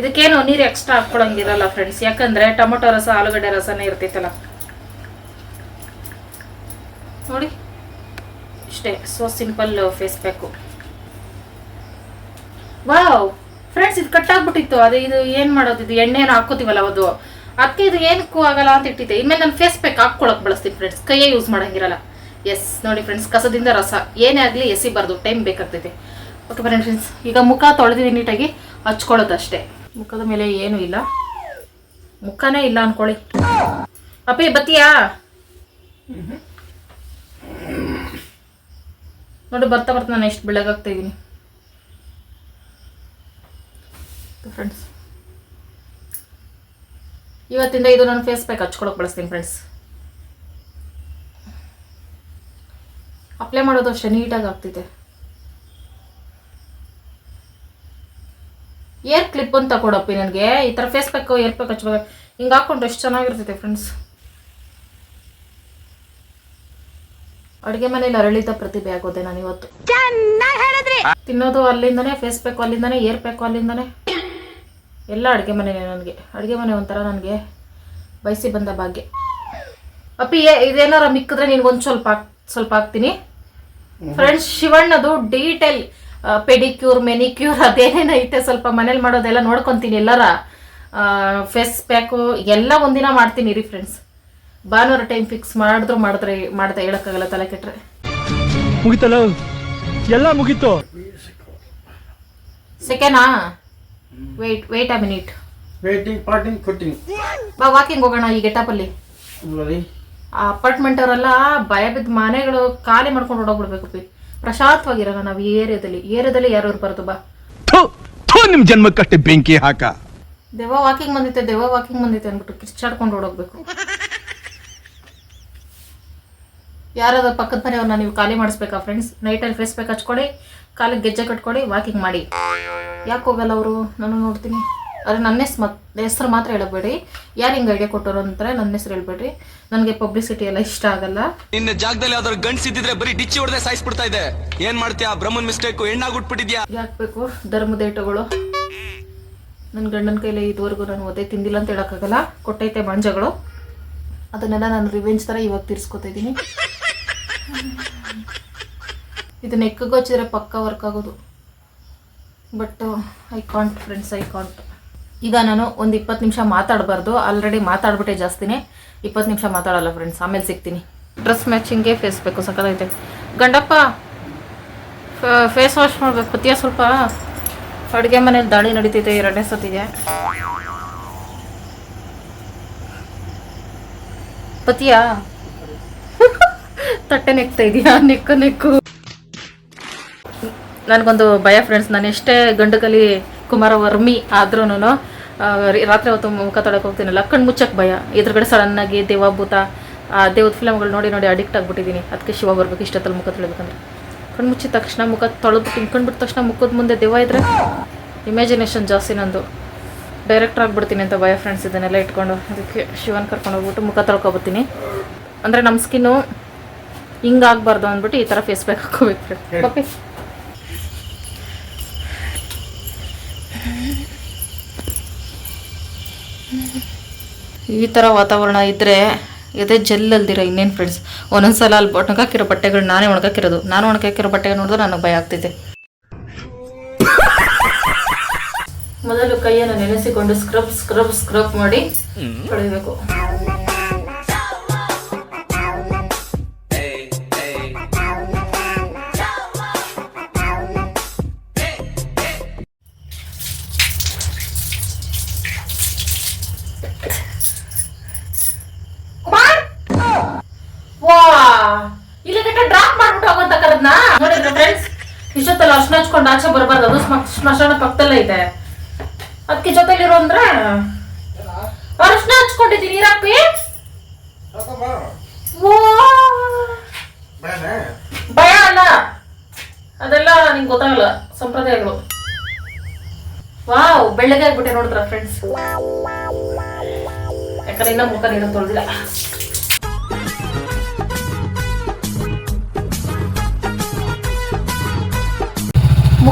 A: ಇದಕ್ಕೇನು ನೀರು ಎಕ್ಸ್ಟ್ರಾ ಹಾಕ್ಕೊಳಂಗಿರಲ್ಲ ಫ್ರೆಂಡ್ಸ್. ಯಾಕಂದ್ರೆ ಟೊಮೊಟೊ ರಸ, ಆಲೂಗಡ್ಡೆ ರಸನೇ ಇರ್ತೈತಲ್ಲ. ನೋಡಿ. ಇಷ್ಟೇ so simple face pack wow friends ಇದು ಕಟ್ಟಾಗ್ಬಿಟ್ಟಿತ್ತು ಅದು ಇದು ಏನ್ ಮಾಡೋದು? ಇದು ಎಣ್ಣೆ ಏನು ಹಾಕೋತೀವಲ್ಲ ಅದು. ಅದಕ್ಕೆ ಇದು ಏನಕ್ಕೂ ಆಗಲ್ಲ ಅಂತ ಇಟ್ಟಿದ್ದೆ. ಇನ್ಮೇಲೆ ನಾನು ಫೇಸ್ ಪ್ಯಾಕ್ ಹಾಕೊಳಕ್ ಬಳಸ್ತೀನಿ ಫ್ರೆಂಡ್ಸ್ ಕೈಯೇ ಯೂಸ್ ಮಾಡಂಗಿರಲ್ಲ. ಎಸ್ ನೋಡಿ ಫ್ರೆಂಡ್ಸ್ ಕಸದಿಂದ ರಸ. ಏನೇ ಆಗಲಿ ಎಸಿಬಾರ್ದು ಟೈಮ್ ಬೇಕಾಗ್ತೈತೆ. ಓಕೆ ಬನ್ನಿ ಫ್ರೆಂಡ್ಸ್ ಈಗ ಮುಖ ತೊಳೆದಿದ್ದೀನಿ ನೀಟಾಗಿ. ಹಚ್ಕೊಳ್ಳೋದು ಅಷ್ಟೇ ಮುಖದ ಮೇಲೆ ಏನೂ ಇಲ್ಲ. ಮುಖನೇ ಇಲ್ಲ ಅನ್ಕೊಳ್ಳಿ. ಅಪ್ಪಿ, ಬತ್ತೀಯಾ? ನೋಡಿ, ಬರ್ತಾ ಬರ್ತಾ ನಾನು ಎಷ್ಟು ಬೆಳಗಾಗ್ತಾ ಇದ್ದೀನಿ ಫ್ರೆಂಡ್ಸ್ ಇವತ್ತಿಂದ ಇದು ನಾನು ಫೇಸ್ ಪ್ಯಾಕ್ ಹಚ್ಕೊಳಕ್ ಬಳಸ್ತೀನಿ ಫ್ರೆಂಡ್ಸ್ ಅಪ್ಲೈ ಮಾಡೋದು ಅಷ್ಟೇ, ನೀಟಾಗಿ ಆಗ್ತಿದೆ. ಏರ್ ಕ್ಲಿಪ್ ಅಂತ ಕೊಡಪ್ಪಿ ನನಗೆ. ಈ ಥರ ಫೇಸ್ ಪ್ಯಾಕ್ ಏರ್ ಪ್ಯಾಕ್ ಹಚ್ಬೇಕು. ಹಿಂಗೆ ಹಾಕೊಂಡ್ರೆ ಎಷ್ಟು ಚೆನ್ನಾಗಿರ್ತೈತೆ ಫ್ರೆಂಡ್ಸ್ ಅಡುಗೆ ಮನೇಲಿ ಅರಳಿದ ಪ್ರತಿಭೆ ಆಗೋದೆ ನಾನು ಇವತ್ತು. ತಿನ್ನೋದು ಅಲ್ಲಿಂದನೇ ಫೇಸ್ ಪ್ಯಾಕ್ ಅಲ್ಲಿಂದನೇ ಏರ್ ಪ್ಯಾಕ್ ಅಲ್ಲಿಂದನೇ. ಎಲ್ಲ ಅಡುಗೆ ಮನೆನೇ ನನಗೆ. ಅಡುಗೆ ಮನೆ ಒಂಥರ ನನಗೆ ಬಯಸಿ ಬಂದ ಭಾಗ್ಯ. ಅಪ್ಪಿ ಇದೇನಾರ ಮಿಕ್ಕಿದ್ರೆ ನಿನ್ಗೊಂದು ಸ್ವಲ್ಪ ಸ್ವಲ್ಪ ಹಾಕ್ತೀನಿ. ಫ್ರೆಂಡ್ಸ್ ಶಿವಣ್ಣದು ಡೀಟೇಲ್ ಪೆಡಿಕ್ಯೂರ್ ಮೆನಿಕ್ಯೂರ್ ಅದೇನೇನೈತೆ ಸ್ವಲ್ಪ ಮನೇಲಿ ಮಾಡೋದೆಲ್ಲ ನೋಡ್ಕೊಂತೀನಿ ಎಲ್ಲರ. ಫೇಸ್ ಪ್ಯಾಕು ಎಲ್ಲ ಒಂದಿನ ಮಾಡ್ತೀನಿ ರೀ ಫ್ರೆಂಡ್ಸ್ ಭಾನುವಾರ ಟೈಮ್ ಫಿಕ್ಸ್ ಮಾಡಿದ್ರು ಮಾಡಿದ್ರೆ ಮಾಡ್ದೆ ಹೇಳಕ್ಕಾಗಲ್ಲ ತಲೆ ಕೆಟ್ರೆ.
D: ಮುಗಿತಲ್ಲ? ಎಲ್ಲ ಮುಗೀತು.
A: ಸೆಕೆನಾ wait wait a minute
F: waiting parting cutting
A: ಬಾ ವಾಕಿಂಗ್ ಹೋಗೋಣ ಈ ಗೆಟಪಲ್ಲಿ
F: ನೋಡಿ.
A: ಆ ಅಪಾರ್ಟ್ಮೆಂಟ್ ಅವರೆಲ್ಲ ಭಯ ಬಿದ್ದ ಮನೆಗಳು ಖಾಲಿ ಮಾಡ್ಕೊಂಡು ಹೊಡೋಗ್ಬಿಡ್ಬೇಕು ಪಿ. ಪ್ರಶಾಂತವಾಗಿರೋಣ ನಾವು ಈ ಏರಿಯಾದಲ್ಲಿ. ಏರಿಯಾದಲ್ಲಿ ಯಾರು ಬರೋದು ಬಾ.
D: ನಿಮ್ ಜನ್ಮಕ್ಕಷ್ಟೇ ಬೆಂಕಿ ಹಾಕ.
A: ದೆವ್ವ ವಾಕಿಂಗ್ ಬಂದಿತ್ತೆ ದೆವ್ವ ವಾಕಿಂಗ್ ಬಂದಿತ್ತೆ ಅಂದ್ಬಿಟ್ಟು ಕಿರ್ಚಾಡ್ಕೊಂಡು ಓಡೋಗ್ಬೇಕು. ಯಾರಾದ್ರೂ ಪಕ್ಕದ ಮನೆಯವ್ರನ್ನ ನೀವು ಖಾಲಿ ಮಾಡಿಸ್ಬೇಕಾ ಫ್ರೆಂಡ್ಸ್ ನೈಟಲ್ಲಿ ಫ್ರೆಸ್ ಪ್ಯಾಕ್ ಹಚ್ಕೊಡಿ ಕಾಲಿಗೆ ಗೆಜ್ಜೆ ಕಟ್ಕೊಡಿ ವಾಕಿಂಗ್ ಮಾಡಿ. ಯಾಕೆ ಹೋಗಲ್ಲ ಅವರು? ನಾನು ನೋಡ್ತೀನಿ. ಆದರೆ ನನ್ನ ಹೆಸ್ ಮತ್ ಹೆಸ್ರು ಮಾತ್ರ ಹೇಳಬೇಡಿ. ಯಾರು ಹಿಂಗೆ ಐಡಿಯಾ ಕೊಟ್ಟರು ಅಂತಾರೆ ನನ್ನ ಹೆಸ್ರು ಹೇಳ್ಬೇಡ್ರಿ. ನನಗೆ ಪಬ್ಲಿಸಿಟಿ ಎಲ್ಲ ಇಷ್ಟ ಆಗಲ್ಲ.
B: ನಿನ್ನ ಜಾಗದಲ್ಲಿ ಯಾವ್ದಾದ್ರು ಗಂಡ್ಸ್ ಇದ್ದಿದ್ರೆ ಬರೀ ಡಿಚ್ಚಿ ಹೊಡೆದೇ ಸಾಯಿಸ್ಬಿಡ್ತಾ ಇದೆ. ಏನ್ ಮಾಡ್ತೀಯಾ? ಬ್ರಹ್ಮನ್ ಮಿಸ್ಟೇಕ್ ಹೆಣ್ಣಾಗ್ಬಿಟ್ಬಿಟ್ಟಿದ್ಯಾ
A: ಯಾಕೆ ಬೇಕು? ಧರ್ಮದೇಟಗಳು ನನ್ನ ಗಂಡನ ಕೈಲಿ ಇದುವರೆಗೂ ನಾನು ಒದೆ ತಿಂದಿಲ್ಲ ಅಂತ ಹೇಳೋಕ್ಕಾಗಲ್ಲ. ಕೊಟ್ಟೈತೆ ಮಂಜಗಳು. ಅದನ್ನೆಲ್ಲ ನಾನು ರಿವೆಂಜ್ ಥರ ಇವಾಗ ತೀರಿಸ್ಕೊತಾ ಇದ್ದೀನಿ. ಇದು ನೆಕ್ಕಿಗೆ ಹಚ್ಚಿದ್ರೆ ಪಕ್ಕ ವರ್ಕ್ ಆಗೋದು. But I can't friends I can't ಈಗ ನಾನು ಒಂದು ಇಪ್ಪತ್ತು ನಿಮಿಷ ಮಾತಾಡಬಾರ್ದು. ಆಲ್ರೆಡಿ ಮಾತಾಡ್ಬಿಟ್ಟೆ ಜಾಸ್ತಿನೇ. ಇಪ್ಪತ್ತು ನಿಮಿಷ ಮಾತಾಡಲ್ಲ ಫ್ರೆಂಡ್ಸ್ ಆಮೇಲೆ ಸಿಗ್ತೀನಿ. ಡ್ರೆಸ್ ಮ್ಯಾಚಿಂಗೇ ಫೇಸ್ ಬೇಕು ಸಕ್ಕತ್ತೈತೆ ಗಂಡಪ್ಪ ಫೇಸ್ ವಾಶ್ ಮಾಡಬೇಕು ಪತಿಯ ಸ್ವಲ್ಪ? ಅಡುಗೆ ಮನೇಲಿ ದಾಳಿ ನಡೀತೈತೆ, ಎರಡನೇ ಸತಿಗೆ. ಪತಿಯ ತಟ್ಟೆ ನೆಕ್ತಾ ಇದೀಯಾ? ನೆಕ್ಕು ನೆಕ್ಕು. ನನಗೊಂದು ಭಯ ಫ್ರೆಂಡ್ಸ್ ನಾನು ಎಷ್ಟೇ ಗಂಡಕಲಿ ಕುಮಾರ ವರ್ಮಿ ಆದ್ರೂ ರಾತ್ರಿ ಹೊತ್ತು ಮುಖ ತೊಳಕ್ಕೆ ಹೋಗ್ತೀನಲ್ಲ, ಕಣ್ಣು ಮುಚ್ಚಕ್ಕೆ ಭಯ. ಎದುರುಗಡೆ ಸಡನ್ನಾಗಿ ದೇವಭೂತ, ಆ, ದೇವದ ಫಿಲಮ್ಗಳು ನೋಡಿ ನೋಡಿ ಅಡಿಕ್ಟ್ ಆಗಿಬಿಟ್ಟಿದ್ದೀನಿ ಅದಕ್ಕೆ ಶಿವ ಬರ್ಬೇಕು ಇಷ್ಟೊತ್ತಲ್ಲಿ ಮುಖ ತೊಳಿಬೇಕಂದ್ರೆ ಕಣ್ಣು ಮುಚ್ಚಿದ ತಕ್ಷಣ ಮುಖ ತೊಳೆದ್ಬಿಟ್ಟು ಹಿಂಗೆ ತಕ್ಷಣ ಮುಖದ ಮುಂದೆ ದೇವ ಇದ್ರೆ ಇಮ್ಯಾಜಿನೇಷನ್ ಜಾಸ್ತಿ ನಂದು. ಡೈರೆಕ್ಟರ್ ಆಗಿಬಿಡ್ತೀನಿ ಅಂತ ಭಯ ಫ್ರೆಂಡ್ಸ್ ಇದನ್ನೆಲ್ಲ ಇಟ್ಕೊಂಡು, ಅದಕ್ಕೆ ಶಿವನ್ ಕರ್ಕೊಂಡು ಹೋಗ್ಬಿಟ್ಟು ಮುಖ ತೊಳ್ಕೊಬತ್ತೀನಿ. ಅಂದರೆ ನಮ್ಮ ಸ್ಕಿನ್ನು ಹಿಂಗಾಗಬಾರ್ದು ಅಂದ್ಬಿಟ್ಟು ಈ ಥರ ಫೇಸ್ ಪ್ಯಾಕ್ ಹಾಕೋಬೇಕು ಓಕೆ ಈ ಥರ ವಾತಾವರಣ ಇದ್ದರೆ ಎದೆ ಜೆಲ್ಲಲ್ದಿರ ಇನ್ನೇನು ಫ್ರೆಂಡ್ಸ್ ಒಂದೊಂದ್ಸಲ ಅಲ್ಲಿ ಒಣಗಾಕಿರೋ ಬಟ್ಟೆಗಳು ನಾನೇ ಒಣಗಾಕಿರೋದು. ನಾನು ಒಣಗಾಕಿರೋ ಬಟ್ಟೆಗಳು ನೋಡಿದ್ರೆ ನನಗೆ ಭಯ ಆಗ್ತಿದೆ. ಮೊದಲು ಕೈಯನ್ನು ನೆನೆಸಿಕೊಂಡು ಸ್ಕ್ರಬ್ ಸ್ಕ್ರಬ್ ಸ್ಕ್ರಬ್ ಮಾಡಿ ತೊಳಿಬೇಕು ಇಷ್ಟೊತ್ತಲ್ಲ ಅರ್ಶನ ಹಚ್ಕೊಂಡು ಆಚೆ ಬರಬಾರ್ದು, ಅದು ಸ್ಮ- ಸ್ಮಶಾನ ಪಕ್ಕದಲ್ಲೇ ಇದೆ. ಅದಕ್ಕೆ ಜೊತೆಲಿರೋ ಅಂದ್ರೆ, ಅರ್ಶನ ಹಚ್ಕೊಂಡಿದ್ದೀನಿ ನೀರಾಕಿ ವಾ ಭಯ ಅಲ್ಲ. ಅದೆಲ್ಲ ನಿಂಗೆ ಗೊತ್ತಾಗಲ್ಲ, ಸಂಪ್ರದಾಯಗಳು. ವಾವ್, ಬೆಳ್ಳಗೆ ಆಗ್ಬಿಟ್ಟೆ ನೋಡಿದ್ರ ಫ್ರೆಂಡ್ಸ್ ಯಾಕಂದ್ರೆ ಇನ್ನ ಮುಖ ನೀರು ತೊಳೆದಿಲ್ಲ.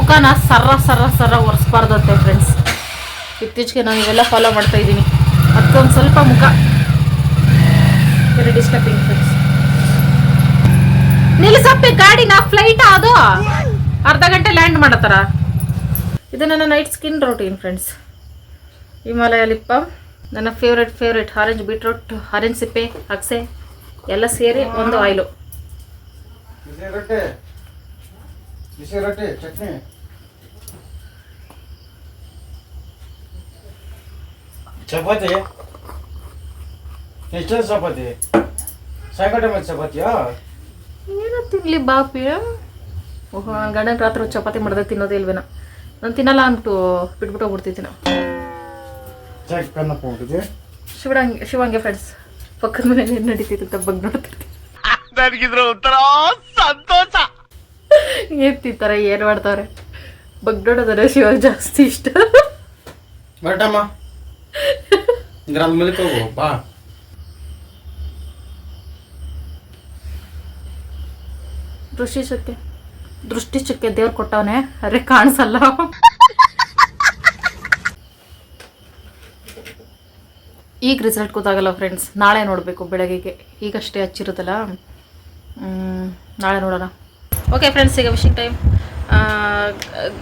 A: ಮುಖನ ಸರ್ರ ಸರ್ರ ಸರ್ರ ಒರೆಸ್ಬಾರ್ದಂತೆ ಫ್ರೆಂಡ್ಸ್ ಇತ್ತೀಚೆಗೆ ನಾನು ಇವೆಲ್ಲ ಫಾಲೋ ಮಾಡ್ತಾ ಇದ್ದೀನಿ. ಅದಕ್ಕೊಂದು ಸ್ವಲ್ಪ ಮುಖ. ವೆರಿ ಡಿಸ್ಟರ್ಬಿಂಗ್ ಫ್ರೆಂಡ್ಸ್ ನಿಲ್ಲಿಸಪ್ಪಿ ಗಾಡಿನ ಫ್ಲೈಟ್ ಅದು. ಅರ್ಧ ಗಂಟೆ ಲ್ಯಾಂಡ್ ಮಾಡತ್ತಾರ. ಇದು ನನ್ನ night skin routine friends Himalaya ಲಿಪ್ಪ ನನ್ನ favourite favourite orange beetroot orange ಸಿಪ್ಪೆ ಅಗ್ಸೆ ಎಲ್ಲ ಸೇರಿ ಒಂದು ಆಯಿಲು
F: ಬಿಸಿ ರೊಟ್ಟಿ ಬಿಸಿ ರೊಟ್ಟಿ ಚಟ್ನಿ ಚಪಾತಿ? ಎಷ್ಟೊಂದು ಚಪಾತಿ? ಸಾಯಂಕಾಲ ಟೈಮಲ್ಲಿ ಚಪಾತಿಯಾ?
A: ಏನೋ ತಿನ್ಲಿ ಬಾಪಿ. ಓಹೋ ನನ್ನ ಗಂಡನ ರಾತ್ರಿ ಚಪಾತಿ ಮಾಡಿದ್ರೆ ತಿನ್ನೋದೇ ಇಲ್ವೇನ. ನಾನು ತಿನ್ನಲ್ಲ ಅಂದ್ಬಿಟ್ಟು ಬಿಟ್ಬಿಟ್ಟು ಹೋಗ್ಬಿಡ್ತಿದ್ದೆ ನಾವು
F: ಚಾಕ್ ಕನ್ನಪ್ಪ ಹೋಗಿದ್ದೆ
A: ಶಿವಡಂಗೆ ಶಿವಂಗೆ ಫ್ರೆಂಡ್ಸ್ ಪಕ್ಕದ ಮನೇಲಿ ಏನು ನಡೀತಿತ್ತು ಅಂತ ಬಗ್ಗೆ ನೋಡ್ತಿರ್ತೀನಿ
D: ನನಗಿದ್ರ ಒಂಥರ ಸಂತೋಷ.
A: ಏನ್ ಮಾಡ್ತಾವ್ರೆ ಏನು ಮಾಡ್ತಾರೆ? ಬಗ್ಗೆ ನೋಡೋದ್ರೆ ಶಿವಾಗ ಜಾಸ್ತಿ ಇಷ್ಟ.
F: ಬರಟಮ್ಮ. ಮಲಿಕ್ ಹೋಗು ಬಾ
A: ದೃಷ್ಟಿ ಚುಕ್ಕೆ. ದೃಷ್ಟಿ ಚುಕ್ಕೆ ದೇವ್ರು ಕೊಟ್ಟವನೆ. ಅರೆ ಕಾಣಿಸಲ್ಲ. ಈಗ ರಿಸಲ್ಟ್ ಗೊತ್ತಾಗಲ್ಲ ಫ್ರೆಂಡ್ಸ್ ನಾಳೆ ನೋಡಬೇಕು ಬೆಳಗ್ಗೆಗೆ ಈಗಷ್ಟೇ ಹಚ್ಚಿರುತ್ತಲ್ಲ? ಮ್, ನಾಳೆ ನೋಡೋಣ. ಓಕೆ ಫ್ರೆಂಡ್ಸ್ ಈಗ ವಿಶಿಂಗ್ ಟೈಮ್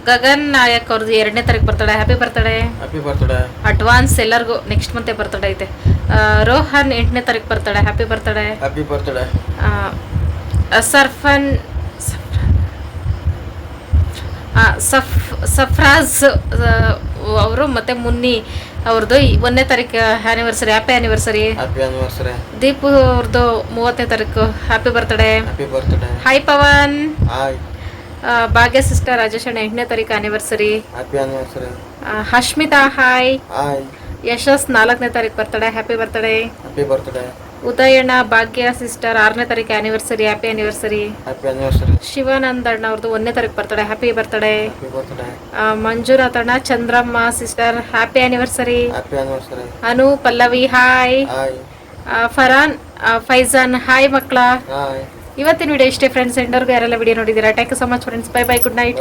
A: ಗಗನ್ ನಾಯಕ್ ಅವ್ರದ್ದು ಎರಡನೇ ತಾರೀಕು birthday. Happy birthday
F: happy birthday
A: advance ಎಲ್ಲರಿಗೂ ನೆಕ್ಸ್ಟ್ ಮಂತೆ ಬರ್ತಡೆ ಐತೆ. ರೋಹನ್ ಎಂಟನೇ ತಾರೀಕು birthday. Happy birthday
F: happy birthday
A: ಸರ್ಫನ್ ಸಫ್ ಸಫ್ರಾಜ್ ಅವರು ಮತ್ತೆ ಮುನ್ನಿ ಅವ್ರದ್ದು ಒಂದನೇ ತಾರೀಕು ಆ್ಯನಿವರ್ಸರಿ ಹ್ಯಾಪಿ
F: ಆನಿವರ್ಸರಿ
A: ದೀಪು ಅವ್ರದ್ದು ಮೂವತ್ತನೇ ತಾರೀಕು. Happy birthday
F: happy birthday
A: hi Pavan
F: hi
A: Bhagya sister Rajesh ಅಣ್ಣ ಎಂಟನೇ ತಾರೀಕು
F: ಆನಿವರ್ಸರಿ
A: ಹಶ್ಮಿತಾ ಹಾಯ್ ಯಶಸ್ ನಾಲ್ಕನೇ ತಾರೀಕು birthday happy birthday
F: happy birthday
A: ಉದಯಣ್ಣ Bhagya sister ಆರನೇ ತಾರೀಕು ಆನಿವರ್ಸರಿ ಹ್ಯಾಪಿ
F: ಆನಿವರ್ಸರಿ
A: ಶಿವಾನಂದ ಅಣ್ಣ ಅವ್ರದ್ದು ಒಂದನೇ ತಾರೀಕು ಬರ್ತಡೆ ಹ್ಯಾಪಿ ಬರ್ತಡೆ ಮಂಜುನಾಥ್ ಅಣ್ಣ Chandramma sister happy
F: anniversary
A: Anu Pallavi hi Farhan Faizan hi ಮಕ್ಕಳ. ಇವತ್ತಿನ ವಿಡಿಯೋ ಇಷ್ಟೇ ಫ್ರೆಂಡ್ಸ್ ಎಂಡರ್ಗೂ ಯಾರೆಲ್ಲ ವಿಡಿಯೋ ನೋಡಿದ್ದೀರಾ? Thank you so much friends bye bye good night